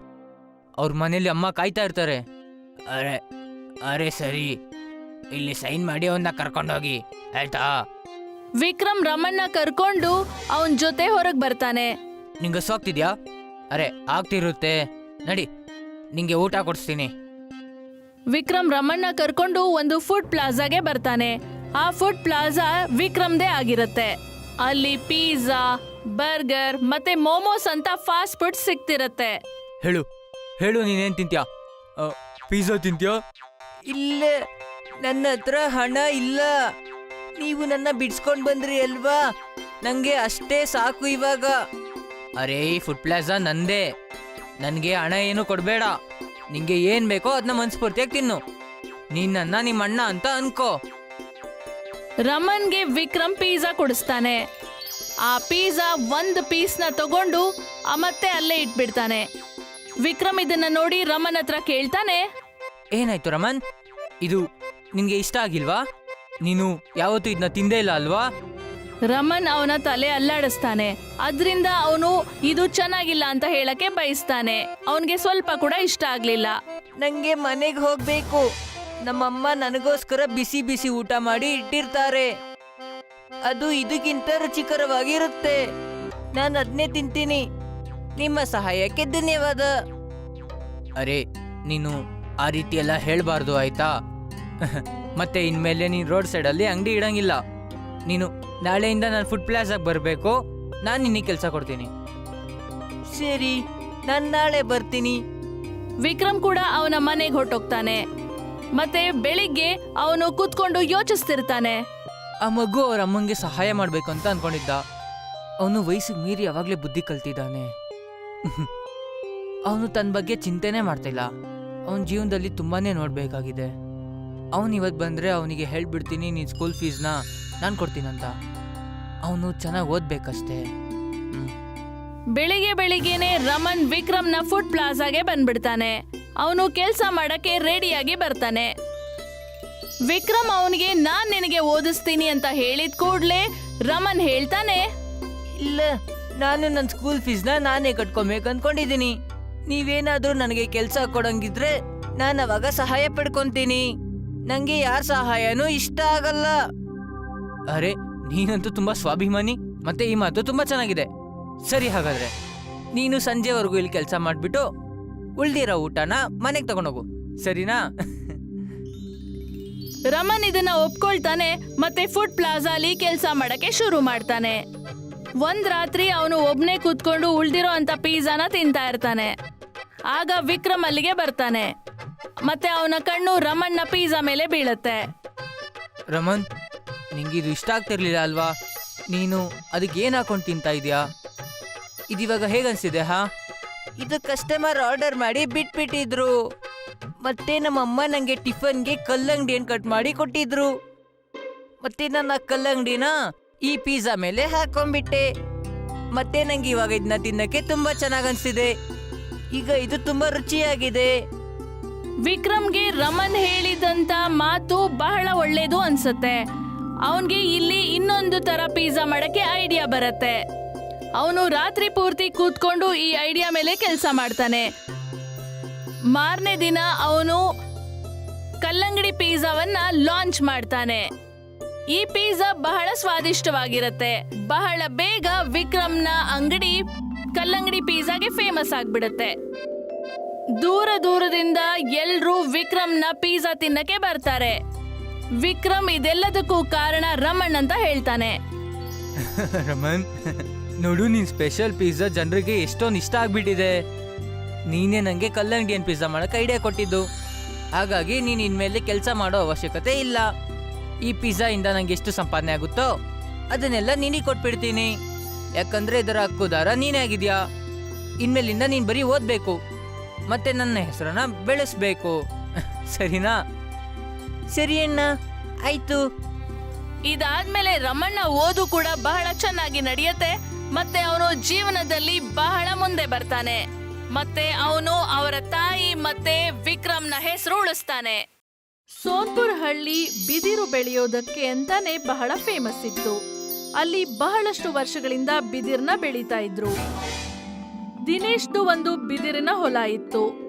ಅವ್ರ ಮನೇಲಿ ಅಮ್ಮ ಕಾಯ್ತಾ ಇರ್ತಾರೆ. ಅರೆ ಅರೆ ಸರಿ. ಇಲ್ಲಿ ಸೈನ್ ಮಾಡಿ ಅವನ್ನ ಕರ್ಕೊಂಡೋಗಿ ಆಯ್ತಾ? ವಿಕ್ರಮ್ ರಮಣ್ಣ ಕರ್ಕೊಂಡು ಅವನ್ ಜೊತೆ ಹೊರಗೆ ಬರ್ತಾನೆ. ನಿಂಗೆ ಸೋಗ್ತಿದ್ಯಾ ಅರೆ ಆಗ್ತಿರುತ್ತೆ. ನಡಿ ನಿಂಗೆ ಊಟ ಕೊಡಿಸ್ತೀನಿ. ವಿಕ್ರಮ್ ರಮಣ್ಣ ಕರ್ಕೊಂಡು ಒಂದು ಫುಡ್ ಪ್ಲಾಜಾಗೆ ಬರ್ತಾನೆ. ಆ ಫುಡ್ ಪ್ಲಾಜಾ ವಿಕ್ರಮ್ದೇ ಆಗಿರುತ್ತೆ. ಅಲ್ಲಿ ಪಿಜ್ಜಾ ಬರ್ಗರ್ ಮತ್ತೆ ಮೋಮೋಸ್ ಅಂತ ಫಾಸ್ಟ್ ಫುಡ್ ಸಿಗ್ತಿರತ್ತೆ. ಹೇಳು ಹೇಳು ನೀನೇನ್ ತಿಂತ್ಯಾ? ಪಿಜ್ಜಾ ತಿಂತ್ಯಾ? ಇಲ್ಲ ನನ್ನ ಹತ್ರ ಹಣ ಇಲ್ಲ. ನೀವು ನನ್ನ ಬಿಡ್ಸ್ಕೊಂಡ್ ಬಂದ್ರಿ ಅಲ್ವಾ? ನಂಗೆ ಅಷ್ಟೇ ಸಾಕು ಇವಾಗ. ಅರೇ ಈ ಫುಡ್ ಪ್ಲಾಜಾ ನಂದೇ. ನನಗೆ ಹಣ ಏನು ಕೊಡಬೇಡ. ನಿಂಗೆ ಏನ್ ಬೇಕೋ ಅದನ್ನ ಮನ್ಸ್ಫೂರ್ತಿಯಾಗಿ ತಿನ್ನು. ನೀನ್ ನನ್ನ ನಿಮ್ಮ ಅಣ್ಣ ಅಂತ ಅನ್ಕೋ. ರಮನ್ಗೆ ವಿಕ್ರಮ್ ಪಿಜ್ಜಾ ಕೊಡಿಸ್ತಾನೆ. ಆ ಪಿಜ್ಜಾ ಒಂದು ಪೀಸ್ನ ತಗೊಂಡು ಮತ್ತೆ ಅಲ್ಲೇ ಇಟ್ಬಿಡ್ತಾನೆ. ವಿಕ್ರಮ್ ಇದನ್ನ ನೋಡಿ ರಮನ್ ಹತ್ರ ಕೇಳ್ತಾನೆ. ಏನಾಯ್ತು ರಮನ್? ಇದು ನಿನ್ಗೆ ಇಷ್ಟ ಆಗಿಲ್ವಾ? ನೀನು ಯಾವತ್ತೂ ಇದನ್ನ ತಿಂದೇ ಇಲ್ಲ ಅಲ್ವಾ? ರಮನ್ ಅವನ ತಲೆ ಅಲ್ಲಾಡಿಸ್ತಾನೆ. ಅದರಿಂದ ಅವನು ಇದು ಚೆನ್ನಾಗಿಲ್ಲ ಅಂತ ಹೇಳಕ್ಕೆ ಬಯಸ್ತಾನೆ. ಅವನಿಗೆ ಸ್ವಲ್ಪ ಕೂಡ ಇಷ್ಟ ಆಗ್ಲಿಲ್ಲ. ನಂಗೆ ಮನೆಗೆ ಹೋಗ್ಬೇಕು. ನಮ್ಮಮ್ಮ ನನಗೋಸ್ಕರ ಬಿಸಿ ಬಿಸಿ ಊಟ ಮಾಡಿ ಇಟ್ಟಿರ್ತಾರೆ. ಅದು ಇದಕ್ಕಿಂತ ರುಚಿಕರವಾಗಿರುತ್ತೆ ನಾನು ಅದನ್ನೇ ತಿಂತೀನಿ. ನಿಮ್ಮ ಸಹಾಯಕ್ಕೆ ಧನ್ಯವಾದ. ಅರೆ ನೀನು ಆ ರೀತಿ ಎಲ್ಲ ಹೇಳ್ಬಾರ್ದು ಆಯ್ತಾ? ಮತ್ತೆ ಇನ್ಮೇಲೆ ನೀನು ರೋಡ್ ಸೈಡಲ್ಲಿ ಅಂಗಡಿ ಇಡಂಗಿಲ್ಲ. ನೀನು ನಾಳೆಯಿಂದ ನಾನು ಫುಡ್ ಪ್ಲಾಸಾಗಿ ಬರಬೇಕು. ನಾನು ನಿನ್ನ ಕೆಲಸ ಕೊಡ್ತೀನಿ. ಸರಿ ನಾನು ನಾಳೆ ಬರ್ತೀನಿ. ವಿಕ್ರಮ್ ಕೂಡ ಅವನ ಮನೆಗೆ ಹೊರಟೋಗ್ತಾನೆ. ಮತ್ತೆ ಬೆಳಿಗ್ಗೆ ಅವನು ಕೂತ್ಕೊಂಡು ಯೋಚಿಸ್ತಿರ್ತಾನೆ. ಆ ಮಗು ಅವ್ರ ಅಮ್ಮಂಗೆ ಸಹಾಯ ಮಾಡಬೇಕು ಅಂತ ಅನ್ಕೊಂಡಿದ್ದ. ಅವನು ವಯಸ್ಸಿಗೆ ಮೀರಿ ಯಾವಾಗಲೇ ಬುದ್ಧಿ ಕಲ್ತಿದ್ದಾನೆ. ಅವನು ತನ್ನ ಬಗ್ಗೆ ಚಿಂತೆನೇ ಮಾಡ್ತಿಲ್ಲ. ಅವನ ಜೀವನದಲ್ಲಿ ತುಂಬಾನೇ ನೋಡಬೇಕಾಗಿದೆ. ಅವನು ಇವತ್ತು ಬಂದರೆ ಅವನಿಗೆ ಹೇಳ್ಬಿಡ್ತೀನಿ, ನೀನು ಸ್ಕೂಲ್ ಫೀಸ್ನ ನಾನು ಕೊಡ್ತೀನಂತ ಅವನು ಚೆನ್ನಾಗಿ ಓದ್ಬೇಕಷ್ಟೇ. ಬೆಳಿಗ್ಗೆ ಬೆಳಿಗ್ಗೆನೆ ರಮನ್ ವಿಕ್ರಮ್ನ ಫುಡ್ ಪ್ಲಾಜಾಗೆ ಬಂದ್ಬಿಡ್ತಾನೆ. ಅವನು ಕೆಲಸ ಮಾಡಕ್ಕೆ ರೆಡಿಯಾಗಿ ಬರ್ತಾನೆ. ವಿಕ್ರಮ್ ಅವನಿಗೆ ನಾನ್ ನಿನಗೆ ಓದಿಸ್ತೀನಿ ಅಂತ ಹೇಳಿದ ಕೂಡ್ಲೆ ರಮನ್ ಹೇಳ್ತಾನೆ ಇಲ್ಲ ನಾನು ನನ್ನ ಸ್ಕೂಲ್ ಫೀಸ್ನ ನಾನೇ ಕಟ್ಕೊಬೇಕು ಅನ್ಕೊಂಡಿದ್ದೀನಿ. ನೀವೇನಾದ್ರೂ ನನಗೆ ಕೆಲಸ ಕೊಡಂಗಿದ್ರೆ ನಾನು ಅವಾಗ ಸಹಾಯ ಪಡ್ಕೊಂತೀನಿ. ನಂಗೆ ಯಾರ ಸಹಾಯನೂ ಇಷ್ಟ ಆಗಲ್ಲ. ಅರೆ ನೀನಂತೂ ತುಂಬಾ ಸ್ವಾಭಿಮಾನಿ ಮತ್ತೆ ಈ ಮಾತು ತುಂಬಾ ಚೆನ್ನಾಗಿದೆ. ಸರಿ ಹಾಗಾದ್ರೆ ನೀನು ಸಂಜೆವರೆಗೂ ಇಲ್ಲಿ ಕೆಲಸ ಮಾಡಿಬಿಟ್ಟು ಉಳ್ದಿರೋ ಊಟನ ಮನೆಗೆ ತಗೊಂಡೋಗು. ಸರಿನಾ? ರಮನ್ ಇದನ್ನ ಒಪ್ಕೊಳ್ತಾನೆ, ಮತ್ತೆ ಫುಡ್ ಪ್ಲಾಜಾಲಿ ಕೆಲಸ ಮಾಡಕ್ಕೆ ಶುರು ಮಾಡ್ತಾನೆ. ಒಂದ್ ರಾತ್ರಿ ಅವನು ಒಬ್ನೇ ಕೂತ್ಕೊಂಡು ಉಳ್ದಿರೋ ಅಂತ ಪಿಜ್ಜಾನ ತಿಂತಾ ಇರ್ತಾನೆ. ಆಗ ವಿಕ್ರಮ್ ಅಲ್ಲಿಗೆ ಬರ್ತಾನೆ. ಮತ್ತೆ ಅವನ ಕಣ್ಣು ರಮಣ್ನ ಪಿಜ್ಜಾ ಮೇಲೆ ಬೀಳುತ್ತೆ. ರಮನ್ ನಿಂಗಿದು ಇಷ್ಟ ಆಗ್ತಿರ್ಲಿಲ್ಲ ಅಲ್ವಾ? ನೀನು ಅದಕ್ಕೆ ಏನ್ ಹಾಕೊಂಡು ತಿಂತಾ ಇದೀಯಾ? ಇದಿವಾಗ ಹೇಗನ್ಸಿದೆ, ಹಾ? ಇದು ಕಸ್ಟಮರ್ ಆರ್ಡರ್ ಮಾಡಿ ಬಿಟ್ಬಿಟ್ಟಿದ್ರು. ಮತ್ತೆ ನಮ್ಮಮ್ಮ ನಂಗೆ ಟಿಫನ್ಗೆ ಕಲ್ಲಂಗಡಿಯನ್ನು ಕಟ್ ಮಾಡಿ ಕೊಟ್ಟಿದ್ರು. ಮತ್ತೆ ನನ್ನ ಕಲ್ಲಂಗಡಿನ ಈ ಪಿಜ್ಜಾ ಮೇಲೆ ಹಾಕೊಂಡ್ಬಿಟ್ಟೆ. ಮತ್ತೆ ನಂಗೆ ಇವಾಗ ಇದನ್ನ ತಿನ್ನಕ್ಕೆ ತುಂಬಾ ಚೆನ್ನಾಗಿ ಅನ್ಸಿದೆ ಈಗ ಇದು ತುಂಬಾ ರುಚಿಯಾಗಿದೆ. ವಿಕ್ರಮ್ಗೆ ರಮನ್ ಹೇಳಿದಂತ ಮಾತು ಬಹಳ ಒಳ್ಳೇದು ಅನ್ಸುತ್ತೆ. ಅವನ್ಗೆ ಇಲ್ಲಿ ಇನ್ನೊಂದು ತರ ಪಿಜ್ಜಾ ಮಾಡಕ್ಕೆ ಐಡಿಯಾ ಬರುತ್ತೆ. ಅವನು ರಾತ್ರಿ ಪೂರ್ತಿ ಕೂತ್ಕೊಂಡು ಈ ಐಡಿಯಾ ಮೇಲೆ ಕೆಲಸ ಮಾಡ್ತಾನೆ. ಮಾರನೇ ದಿನ ಅವನು ಕಲ್ಲಂಗಡಿ ಪಿಜ್ಜಾವನ್ನ ಲಾಂಚ್ ಮಾಡ್ತಾನೆ. ಈ ಪಿಜ್ಜಾ ಬಹಳ ಸ್ವಾದಿಷ್ಟವಾಗಿರುತ್ತೆ. ಬಹಳ ಬೇಗ ವಿಕ್ರಮ್ನ ಅಂಗಡಿ ಕಲ್ಲಂಗಡಿ ಪಿಜ್ಜಾಗೆ ಫೇಮಸ್ ಆಗ್ಬಿಡುತ್ತೆ. ದೂರ ದೂರದಿಂದ ಎಲ್ಲರೂ ವಿಕ್ರಮ್ನ ಪಿಜ್ಜಾ ತಿನ್ನಕ್ಕೆ ಬರ್ತಾರೆ. ವಿಕ್ರಮ್ ಇದೆಲ್ಲದಕ್ಕೂ ಕಾರಣ ರಮಣ್ ಅಂತ ಹೇಳ್ತಾನೆ. ನೋಡು, ನೀನ್ ಸ್ಪೆಷಲ್ ಪಿಜ್ಜಾ ಜನರಿಗೆ ಎಷ್ಟೊಂದು ಇಷ್ಟ ಆಗ್ಬಿಟ್ಟಿದೆ. ನೀನೇ ನಂಗೆ ಕಲ್ಲಂಗಡಿಯನ್ ಪಿಜ್ಜಾ ಮಾಡಕ್ ಐಡಿಯಾ ಕೊಟ್ಟಿದ್ದು. ಹಾಗಾಗಿ ನೀನು ಇನ್ಮೇಲೆ ಕೆಲಸ ಮಾಡೋ ಅವಶ್ಯಕತೆ ಇಲ್ಲ. ಈ ಪಿಜ್ಜಾ ಇಂದ ನಂಗೆ ಎಷ್ಟು ಸಂಪಾದನೆ ಆಗುತ್ತೋ, ಅದನ್ನೆಲ್ಲ ನೀನೇ ಕೊಟ್ಬಿಡ್ತೀನಿ. ಯಾಕಂದ್ರೆ ಇದರ ಹಕ್ಕುದಾರ ನೀನೇ ಆಗಿದ್ಯಾ? ಇನ್ಮೇಲಿಂದ ನೀನು ಬರೀ ಓದ್ಬೇಕು. ಮತ್ತೆ ನನ್ನ ಹೆಸರನ್ನ ಬೆಳೆಸ್ಬೇಕು. ಸರಿನಾ? ಸರಿ ಅಣ್ಣ, ಆಯ್ತು. ಇದಾದ್ಮೇಲೆ ರಮಣ್ಣ ಓದು ಕೂಡ ಬಹಳ ಚೆನ್ನಾಗಿ ನಡೆಯುತ್ತೆ. ಮತ್ತೆ ಅವನು ಜೀವನದಲ್ಲಿ ಬಹಳ ಮುಂದೆ ಬರ್ತಾನೆ. ಮತ್ತೆ ಅವನು ಅವರ ತಾಯಿ ಮತ್ತೆ ವಿಕ್ರಮ್ನ ಹೆಸರು ಉಳಿಸ್ತಾನೆ. ಸೋನ್ಪುರ್ ಹಳ್ಳಿ ಬಿದಿರು ಬೆಳೆಯೋದಕ್ಕೆ ಅಂತಾನೆ ಬಹಳ ಫೇಮಸ್ ಇತ್ತು. ಅಲ್ಲಿ ಬಹಳಷ್ಟು ವರ್ಷಗಳಿಂದ ಬಿದಿರ್ನ ಬೆಳೀತಾ ಇದ್ರು. ದಿನೇಶ್ದು ಒಂದು ಬಿದಿರಿನ ಹೊಲ ಇತ್ತು.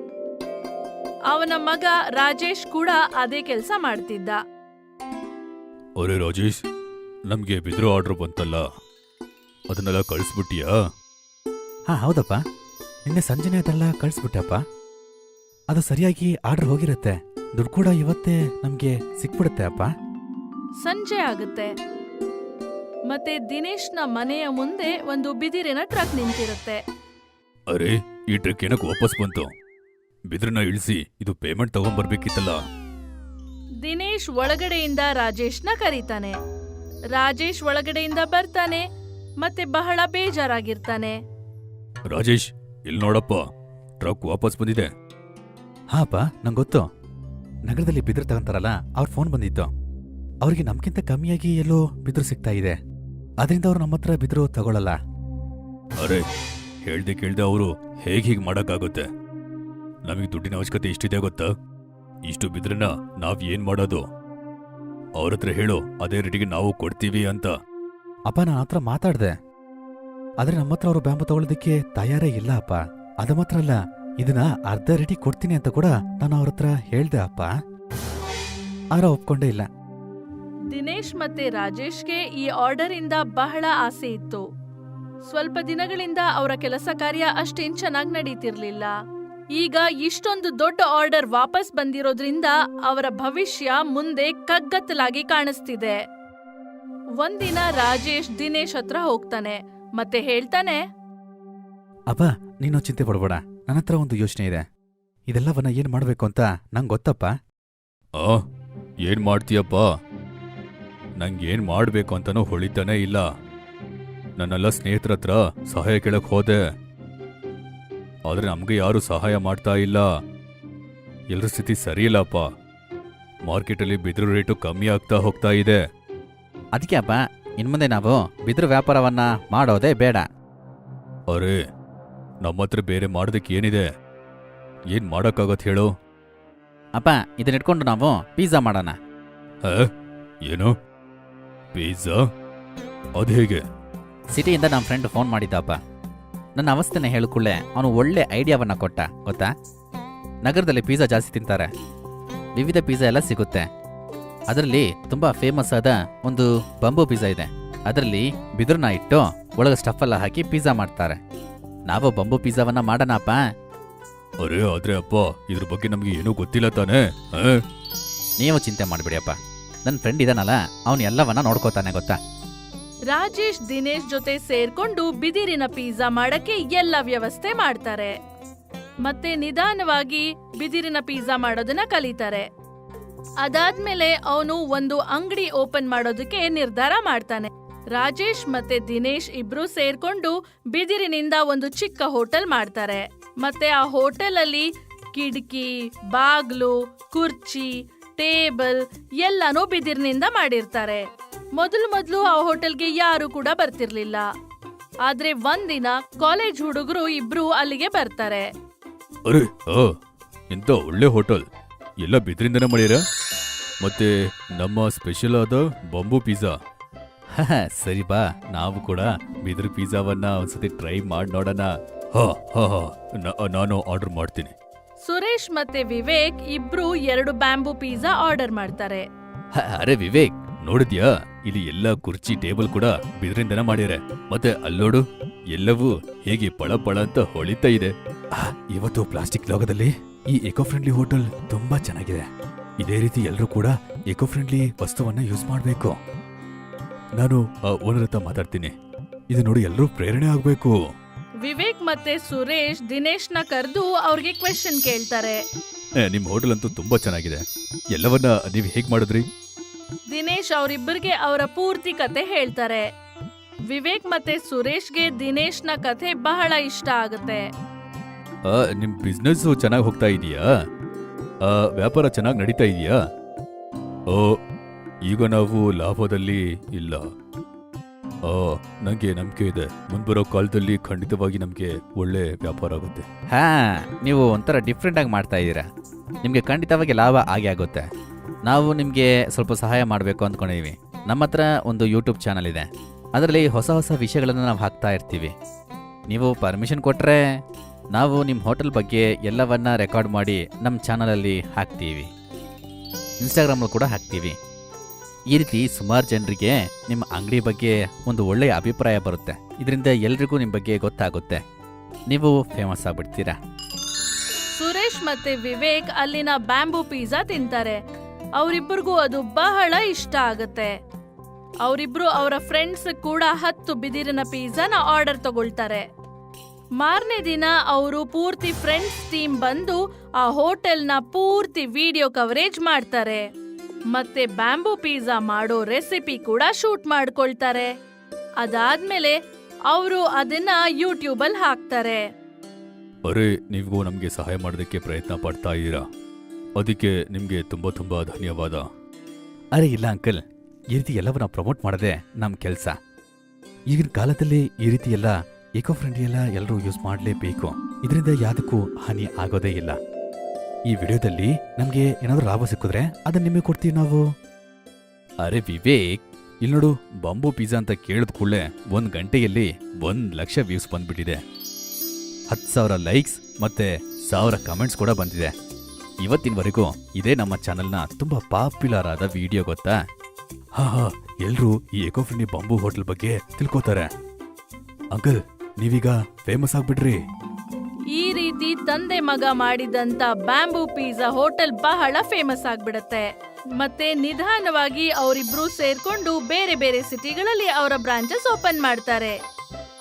ಅವನ ಮಗ ರಾಜೇಶ್ ಕೂಡ ಅದೇ ಕೆಲಸ ಮಾಡ್ತಿದ್ದ. ಅರೆ ರಾಜೇಶ್, ನಮಗೆ ಬಿದಿರು ಆರ್ಡರ್ ಬಂತಲ್ಲ? ಅದನ್ನೆಲ್ಲ ಕಳಿಸ್ಬಿಟ್ಟಿಯಾ? ಹಾ ಹೌದಪ್ಪ. ನಿನ್ನೆ ಸಂಜೆನೆ ಅದೆಲ್ಲ ಕಳಿಸ್ಬಿಟ್ಟಪ್ಪ. ಅದು ಸರಿಯಾಗಿ ಆರ್ಡರ್ ಹೋಗಿರುತ್ತೆ. ದುಡ್ಡು ಕೂಡ ಇವತ್ತೇ ನಮಗೆ ಸಿಕ್ಬಿಡುತ್ತೆ ಅಪ್ಪ. ಸಂಜೆ ಆಗುತ್ತೆ. ಮತ್ತೆ ದಿನೇಶ್ನ ಮನೆಯ ಮುಂದೆ ಒಂದು ಬಿದಿರಿನ ಟ್ರಕ್ ನಿಂತಿರುತ್ತೆ. ಅರೆ ಈ ಟ್ರಕ್ ಏನಕ್ಕೆ ವಾಪಸ್ ಬಂತು? ಬಿದಿರನ್ನ ಇಳಿಸಿ ಇದು ಪೇಮೆಂಟ್ ತಗೊಂಡ್ಬರ್ಬೇಕಿತ್ತಲ್ಲ ದಿನೇಶ್ ಒಳಗಡೆಯಿಂದ ರಾಜೇಶ್ನ ಕರೀತಾನೆ. ರಾಜೇಶ್ ಒಳಗಡೆಯಿಂದ ಬರ್ತಾನೆ. ಮತ್ತೆ ಬಹಳ ಬೇಜಾರಾಗಿರ್ತಾನೆ. ರಾಜೇಶ್ ಇಲ್ಲಿ ನೋಡಪ್ಪ ಟ್ರಕ್ ವಾಪಸ್ ಬಂದಿದೆ. ಹಾಪ ನಂಗೊತ್ತು ನಂಗೆ ಗೊತ್ತು. ನಗರದಲ್ಲಿ ಬಿದ್ರು ತಗೊಂತಾರಲ್ಲ ಅವ್ರ ಫೋನ್ ಬಂದಿತ್ತು. ಅವ್ರಿಗೆ ನಮ್ಗಿಂತ ಕಮ್ಮಿಯಾಗಿ ಎಲ್ಲೋ ಬಿದ್ರು ಸಿಗ್ತಾ ಇದೆ. ಅದರಿಂದ ಅವ್ರು ನಮ್ಮ ಹತ್ರ ಬಿದ್ರು ತಗೊಳ್ಳಲ್ಲ ಅರೆ ಹೇಳ್ದೆ ಕೇಳ್ದೆ ಅವರು ಹೇಗೆ ಹೀಗೆ ಮಾಡೋಕ್ಕಾಗುತ್ತೆ? ನಮಗೆ ದುಡ್ಡಿನ ಅವಶ್ಯಕತೆ ಇಷ್ಟಿದೆ ಗೊತ್ತಾ? ಇಷ್ಟು ಬಿದ್ರನ್ನ ನಾವ್ ಏನ್ ಮಾಡೋದು? ಅವ್ರ ಹತ್ರ ಹೇಳು ಅದೇ ರೇಟಿಗೆ ನಾವು ಕೊಡ್ತೀವಿ ಅಂತ. ಅಪ್ಪ ನಾನು ಹತ್ರ ಮಾತಾಡ್ದೆ. ಆದ್ರೆ ನಮ್ಮ ಹತ್ರ ಅವರು ಬ್ಯಾಂಬು ತಗೊಳ್ಳೋದಕ್ಕೆ ತಯಾರೇ ಇಲ್ಲ ಅಪ್ಪ. ಅದು ಮಾತ್ರ ಅಲ್ಲ, ಇದನ್ನ ಅರ್ಧ ರೆಡಿ ಕೊಡ್ತೀನಿ ಅಂತ ಕೂಡ ನಾನು ಅವ್ರ ಹತ್ರ ಹೇಳ್ದೆ ಅಪ್ಪ. ಆರ ಒಪ್ಕೊಂಡೇ ಇಲ್ಲ. ದಿನೇಶ್ ಮತ್ತೆ ರಾಜೇಶ್ಗೆ ಈ ಆರ್ಡರ್ ಇಂದ ಬಹಳ ಆಸೆ ಇತ್ತು. ಸ್ವಲ್ಪ ದಿನಗಳಿಂದ ಅವರ ಕೆಲಸ ಕಾರ್ಯ ಅಷ್ಟೇನ್ ಚೆನ್ನಾಗಿ ನಡೀತಿರ್ಲಿಲ್ಲ. ಈಗ ಇಷ್ಟೊಂದು ದೊಡ್ಡ ಆರ್ಡರ್ ವಾಪಸ್ ಬಂದಿರೋದ್ರಿಂದ ಅವರ ಭವಿಷ್ಯ ಮುಂದೆ ಕಗ್ಗತ್ತಲಾಗಿ ಕಾಣಿಸ್ತಿದೆ. ಒಂದಿನ ರಾಜೇಶ್ ದಿನೇಶ್ ಹತ್ರ ಹೋಗ್ತಾನೆ. ಮತ್ತೆ ಹೇಳ್ತಾನೆ ಅಪ್ಪ ನೀನು ಚಿಂತೆ ಪಡಬೇಡ. ನನ್ನ ಹತ್ರ ಒಂದು ಯೋಚನೆ ಇದೆ. ಇದೆಲ್ಲವನ್ನ ಏನ್ ಮಾಡ್ಬೇಕು ಅಂತ ನಂಗೆ ಗೊತ್ತಪ್ಪ? ಆ ಏನ್ ಮಾಡ್ತೀಯಪ್ಪ? ನಂಗೇನ್ ಮಾಡ್ಬೇಕು ಅಂತನೂ ಹೊಳಿತಾನೇ ಇಲ್ಲ. ನನ್ನೆಲ್ಲ ಸ್ನೇಹಿತರ ಹತ್ರ ಸಹಾಯ ಕೇಳಕ್ ಹೋದೆ. ಆದ್ರೆ ನಮ್ಗೆ ಯಾರು ಸಹಾಯ ಮಾಡ್ತಾ ಇಲ್ಲ. ಎಲ್ರ ಸ್ಥಿತಿ ಸರಿಯಿಲ್ಲಪ್ಪ ಮಾರ್ಕೆಟಲ್ಲಿ ಬಿದಿರು ರೇಟು ಕಮ್ಮಿ ಆಗ್ತಾ ಹೋಗ್ತಾ ಇದೆ. ಅದಕ್ಕೆ ಅಪ್ಪ ಇನ್ಮುಂದೆ ನಾವು ಬಿದಿರು ವ್ಯಾಪಾರವನ್ನ ಮಾಡೋದೇ ಬೇಡ. ಅರೆ ನಮ್ಮ ಹತ್ರ ಬೇರೆ ಮಾಡೋದಕ್ಕೆ ಏನಿದೆ? ಏನ್ ಮಾಡೋಕ್ಕಾಗತ್ತೆ ಹೇಳು? ಅಪ್ಪ ಇದನ್ನ ಇಟ್ಕೊಂಡು ನಾವು ಪಿಜ್ಜಾ ಮಾಡೋಣ? ಏನು? ಪಿಜ್ಜಾ ಅದು ಹೇಗೆ? ಸಿಟಿಯಿಂದ ನಮ್ಮ ಫ್ರೆಂಡ್ ಫೋನ್ ಮಾಡಿದ್ದಪ್ಪ. ನನ್ನ ಅವಸ್ಥೆನ ಹೇಳಿಕೊಳ್ಳೆ ಅವನು ಒಳ್ಳೆ ಐಡಿಯಾವನ್ನ ಕೊಟ್ಟ ಗೊತ್ತಾ? ನಗರದಲ್ಲಿ ಪಿಜ್ಜಾ ಜಾಸ್ತಿ ತಿಂತಾರೆ. ವಿವಿಧ ಪಿಜ್ಜಾ ಎಲ್ಲ ಸಿಗುತ್ತೆ. ಅದರಲ್ಲಿ ತುಂಬಾ ಫೇಮಸ್ ಆದ ಒಂದು ಬಂಬು ಪಿಜ್ಜಾ ಇದೆ. ಅದರಲ್ಲಿ ಬಿದಿರನ್ನ ಇಟ್ಟು ಒಳಗೆ ಸ್ಟಫ್ ಎಲ್ಲ ಹಾಕಿ ಪಿಜ್ಜಾ ಮಾಡ್ತಾರೆ. ನಾವು ಬಂಬು ಪಿಜ್ಜಾವನ್ನ ಮಾಡೋಣಪ್ಪ. ಅರೆ ಆದ್ರೆ ಅಪ್ಪ ಇದ್ರ ಬಗ್ಗೆ ನಮ್ಗೆ ಏನೂ ಗೊತ್ತಿಲ್ಲ ತಾನೆ? ಆ? ನೀವು ಚಿಂತೆ ಮಾಡಬೇಡಿ ಅಪ್ಪ ನನ್ನ ಫ್ರೆಂಡ್ ಇದಾನಲ್ಲ ಅವನು ಎಲ್ಲವನ್ನ ನೋಡ್ಕೋತಾನೆ ಗೊತ್ತಾ? ರಾಜೇಶ್ ದಿನೇಶ್ ಜೊತೆ ಸೇರ್ಕೊಂಡು ಬಿದಿರಿನ ಪಿಜ್ಜಾ ಮಾಡಕ್ಕೆ ಎಲ್ಲ ವ್ಯವಸ್ಥೆ ಮಾಡ್ತಾರೆ. ಮತ್ತೆ ನಿಧಾನವಾಗಿ ಬಿದಿರಿನ ಪಿಜ್ಜಾ ಮಾಡೋದನ್ನ ಕಲಿತಾರೆ. ಅದಾದ್ಮೇಲೆ ಅವನು ಒಂದು ಅಂಗಡಿ ಓಪನ್ ಮಾಡೋದಕ್ಕೆ ನಿರ್ಧಾರ ಮಾಡ್ತಾನೆ. ರಾಜೇಶ್ ಮತ್ತೆ ದಿನೇಶ್ ಇಬ್ರು ಸೇರ್ಕೊಂಡು ಬಿದಿರಿನಿಂದ ಒಂದು ಚಿಕ್ಕ ಹೋಟೆಲ್ ಮಾಡ್ತಾರೆ. ಮತ್ತೆ ಆ ಹೋಟೆಲ್ ಅಲ್ಲಿ ಕಿಟಕಿ, ಬಾಗ್ಲು, ಕುರ್ಚಿ, ಟೇಬಲ್ ಎಲ್ಲಾನು ಬಿದಿರಿನಿಂದ ಮಾಡಿರ್ತಾರೆ. ಮೊದಲು ಮೊದಲು ಆ ಹೋಟೆಲ್ಗೆ ಯಾರು ಕೂಡ ಬರ್ತಿರ್ಲಿಲ್ಲ. ಆದ್ರೆ ಒಂದಿನ ಕಾಲೇಜ್ ಹುಡುಗರು ಇಬ್ರು ಅಲ್ಲಿಗೆ ಬರ್ತಾರೆ. ಒಳ್ಳೆ ಹೋಟೆಲ್. ಎಲ್ಲ ಬಿದ್ರಿಂದನೇ ಮಾಡ್ಯಾರ ಮತ್ತೆ ನಮ್ಮ ಸ್ಪೆಷಲ್ ಆದ ಬಾಂಬು ಪಿಜ್ಜಾ ಸರಿ ಬಾ ನಾವು ಕೂಡ ಬಿದಿರು ಪಿಜ್ಜಾವನ್ನ ಒಂದ್ಸತಿ ಟ್ರೈ ಮಾಡಿ ನೋಡೋಣ. ಹಾ ನಾನು ಆರ್ಡರ್ ಮಾಡ್ತೀನಿ. ಸುರೇಶ್ ಮತ್ತೆ ವಿವೇಕ್ ಇಬ್ರು ಎರಡು ಬ್ಯಾಂಬೂ ಪಿಜ್ಜಾ ಆರ್ಡರ್ ಮಾಡ್ತಾರೆ. ಹ, ಅರೆ ವಿವೇಕ್ ನೋಡಿದ್ಯಾ? ಇಲ್ಲಿ ಎಲ್ಲ ಕುರ್ಚಿ ಟೇಬಲ್ ಕೂಡ ಬಿದಿರಿಂದನೇ ಮಾಡ್ಯಾರ. ಮತ್ತೆ ಅಲ್ಲೋಡು ಎಲ್ಲವೂ ಹೇಗೆ ಪಳ ಪಳ ಅಂತ ಹೊಳಿತಾ ಇದೆ. ಇವತ್ತು ಪ್ಲಾಸ್ಟಿಕ್ ಲೋಗದಲ್ಲಿ ಈ ಎಕೋ ಫ್ರೆಂಡ್ಲಿ ಹೋಟೆಲ್ ತುಂಬಾ ಚೆನ್ನಾಗಿದೆ. ಇದೇ ರೀತಿ ಎಲ್ಲರೂ ಕೂಡ ಎಕೋ ಫ್ರೆಂಡ್ಲಿ ವಸ್ತುವನ್ನ ಯೂಸ್ ಮಾಡಬೇಕು. ನಾನು ಓನರ್ ಹತ್ರ ಮಾತಾಡ್ತೀನಿ. ಇದು ನೋಡಿ ಎಲ್ಲರೂ ಪ್ರೇರಣೆ ಆಗಬೇಕು. ವಿವೇಕ್ ಮತ್ತೆ ಸುರೇಶ್ ದಿನೇಶ್ನ ಕರೆದು ಅವ್ರಿಗೆ ಕ್ವೆಶನ್ ಕೇಳ್ತಾರೆ. ನಿಮ್ಮ ನಿಮ್ ಹೋಟೆಲ್ ಅಂತೂ ತುಂಬಾ ಚೆನ್ನಾಗಿದೆ. ಎಲ್ಲವನ್ನ ನೀವು ಹೇಗೆ ಮಾಡಿದ್ರಿ? ದಿನೇಶ್ ಅವರಿಬ್ಬರಿಗೆ ಅವರ ಪೂರ್ತಿ ಕತೆ ಹೇಳ್ತಾರೆ. ವಿವೇಕ್ ಮತ್ತೆ ಸುರೇಶ್ಗೆ ದಿನೇಶ್ನ ಕಥೆ ಬಹಳ ಇಷ್ಟ ಆಗುತ್ತೆ. ಆ, ನಿಮ್ ಬಿಸ್ನೆಸ್ ಚೆನ್ನಾಗಿ ಹೋಗ್ತಾ ಇದೆಯಾ? ವ್ಯಾಪಾರ ಚೆನ್ನಾಗಿ ನಡೀತಾ ಇದೆಯಾ? ಓ ಈಗ ನಾವು ಲಾಭದಲ್ಲಿ ಇಲ್ಲ. ಆ, ನಂಗೆ ನಂಬಿಕೆ ಇದೆ. ಮುಂಬರೋ ಕಾಲದಲ್ಲಿ ಖಂಡಿತವಾಗಿ ನಮಗೆ ಒಳ್ಳೆ ವ್ಯಾಪಾರ ಆಗುತ್ತೆ. ಹಾ ನೀವು ಒಂಥರ ಡಿಫ್ರೆಂಟ್ ಆಗಿ ಮಾಡ್ತಾ ಇದ್ದೀರಾ. ನಿಮಗೆ ಖಂಡಿತವಾಗಿ ಲಾಭ ಆಗೇ ಆಗುತ್ತೆ. ನಾವು ನಿಮಗೆ ಸ್ವಲ್ಪ ಸಹಾಯ ಮಾಡಬೇಕು ಅಂದ್ಕೊಂಡಿದ್ದೀವಿ ನಮ್ಮ ಹತ್ರ ಒಂದು ಯೂಟ್ಯೂಬ್ ಚಾನಲ್ ಇದೆ. ಅದರಲ್ಲಿ ಹೊಸ ಹೊಸ ವಿಷಯಗಳನ್ನು ನಾವು ಹಾಕ್ತಾ ಇರ್ತೀವಿ. ನೀವು ಪರ್ಮಿಷನ್ ಕೊಟ್ಟರೆ ನಾವು ನಿಮ್ಮ ಹೋಟೆಲ್ ಬಗ್ಗೆ ಎಲ್ಲವನ್ನ ರೆಕಾರ್ಡ್ ಮಾಡಿ ನಮ್ಮ ಚಾನಲಲ್ಲಿ ಹಾಕ್ತೀವಿ. ಇನ್ಸ್ಟಾಗ್ರಾಮಲ್ಲಿ ಕೂಡ ಹಾಕ್ತೀವಿ. ಈ ರೀತಿ ಸುಮಾರು ಜನರಿಗೆ ನಿಮ್ಮ ಅಂಗಡಿ ಬಗ್ಗೆ ಒಂದು ಒಳ್ಳೆಯ ಅಭಿಪ್ರಾಯ ಬರುತ್ತೆ. ಇದರಿಂದ ಎಲ್ರಿಗೂ ನಿಮ್ಮ ಬಗ್ಗೆ ಗೊತ್ತಾಗುತ್ತೆ. ನೀವು ಫೇಮಸ್ ಆಗ್ಬಿಡ್ತೀರಾ? ಸುರೇಶ್ ಮತ್ತೆ ವಿವೇಕ್ ಅಲ್ಲಿನ ಬ್ಯಾಂಬೂ ಪಿಜ್ಜಾ ತಿಂತಾರೆ. ಅವರಿಬ್ಬರಿಗೂ ಅದು ಬಹಳ ಇಷ್ಟ ಆಗುತ್ತೆ. ಅವರಿಬ್ರು ಅವರ ಫ್ರೆಂಡ್ಸ್ ಕೂಡ ಹತ್ತು ಬಿದಿರಿನ ಪಿಜ್ಜಾನ ಆರ್ಡರ್ ತಗೊಳ್ತಾರೆ. ಮಾರನೇ ದಿನ ಅವರು ಪೂರ್ತಿ ಫ್ರೆಂಡ್ಸ್ ಟೀಮ್ ಬಂದು ಆ ಹೋಟೆಲ್ನ ಪೂರ್ತಿ ವಿಡಿಯೋ ಕವರೇಜ್ ಮಾಡ್ತಾರೆ. ಮತ್ತೆ ಬ್ಯಾಂಬೂ ಪಿಜ್ಜಾ ಮಾಡೋ ರೆಸಿಪಿ ಕೂಡ ಶೂಟ್ ಮಾಡ್ಕೊಳ್ತಾರೆ. ಅದಾದ್ಮೇಲೆ ಅವರು ಅದನ್ನ ಯೂಟ್ಯೂಬ್ ಅಲ್ಲಿ ಹಾಕ್ತಾರೆ. ಅರೆ ನೀವು ನಮಗೆ ಸಹಾಯ ಮಾಡೋದಕ್ಕೆ ಪ್ರಯತ್ನ ಪಡ್ತಾ ಇದ್ದೀರಾ? ಅದಕ್ಕೆ ನಿಮಗೆ ತುಂಬಾ ತುಂಬಾ ಧನ್ಯವಾದ. ಅರೆ ಇಲ್ಲ ಅಂಕಲ್. ಈ ರೀತಿ ಎಲ್ಲವನ್ನ ಪ್ರಮೋಟ್ ಮಾಡದೆ ನಮ್ಮ ಕೆಲಸ. ಈಗಿನ ಕಾಲದಲ್ಲಿ ಈ ರೀತಿ ಎಲ್ಲ ಇಕೋ ಫ್ರೆಂಡ್ಲಿ ಎಲ್ಲ ಎಲ್ಲರೂ ಯೂಸ್ ಮಾಡಲೇಬೇಕು. ಇದರಿಂದ ಯಾವುದಕ್ಕೂ ಹಾನಿ ಆಗೋದೇ ಇಲ್ಲ. ಈ ವಿಡಿಯೋದಲ್ಲಿ ನಮಗೆ ಏನಾದರೂ ಲಾಭ ಸಿಕ್ಕಿದ್ರೆ ಅದನ್ನ ನಿಮಗೆ ಕೊಡ್ತೀವಿ ನಾವು. ಅರೆ ವಿವೇಕ್ ಇಲ್ಲಿ ನೋಡು, ಬಂಬು ಪಿಜ್ಜಾ ಅಂತ ಕೇಳಿದ ಕೂಡಲೇ ಒಂದು ಗಂಟೆಯಲ್ಲಿ ಒಂದು ಲಕ್ಷ ವ್ಯೂಸ್ ಬಂದ್ಬಿಟ್ಟಿದೆ. ಹತ್ತು ಸಾವಿರ ಲೈಕ್ಸ್ ಮತ್ತೆ ಸಾವಿರ ಕಮೆಂಟ್ಸ್ ಕೂಡ ಬಂದಿದೆ. ಇವತ್ತಿನವರೆಗೂ ಇದೇ ನಮ್ಮ ಚಾನೆಲ್ನ ತುಂಬಾ ಪಾಪ್ಯುಲರ್ ಆದ ವಿಡಿಯೋ ಗೊತ್ತಾ? ಹಾ ಹಾ ಎಲ್ಲರೂ ಈ ಎಕೋ ಫ್ರೆಂಡ್ಲಿ ಬಂಬೂ ಹೋಟೆಲ್ ಬಗ್ಗೆ ತಿಳ್ಕೊತಾರೆ. ಅಂಕಲ್ ನೀವೀಗ ಫೇಮಸ್ ಆಗ್ಬಿಡ್ರಿ ಈ ರೀತಿ ತಂದೆ ಮಗ ಮಾಡಿದಂತ ಬ್ಯಾಂಬೂ ಪಿಜ್ಜಾ ಹೋಟೆಲ್ ಬಹಳ ಫೇಮಸ್ ಆಗ್ಬಿಡತ್ತೆ. ಮತ್ತೆ ನಿಧಾನವಾಗಿ ಅವರಿಬ್ರು ಸೇರ್ಕೊಂಡು ಬೇರೆ ಬೇರೆ ಸಿಟಿಗಳಲ್ಲಿ ಅವರ ಬ್ರಾಂಚಸ್ ಓಪನ್ ಮಾಡ್ತಾರೆ.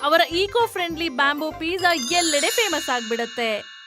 ಅವರ ಈಕೋ ಫ್ರೆಂಡ್ಲಿ ಬ್ಯಾಂಬೂ ಪಿಜ್ಜಾ ಎಲ್ಲೆಡೆ ಫೇಮಸ್ ಆಗ್ಬಿಡತ್ತೆ.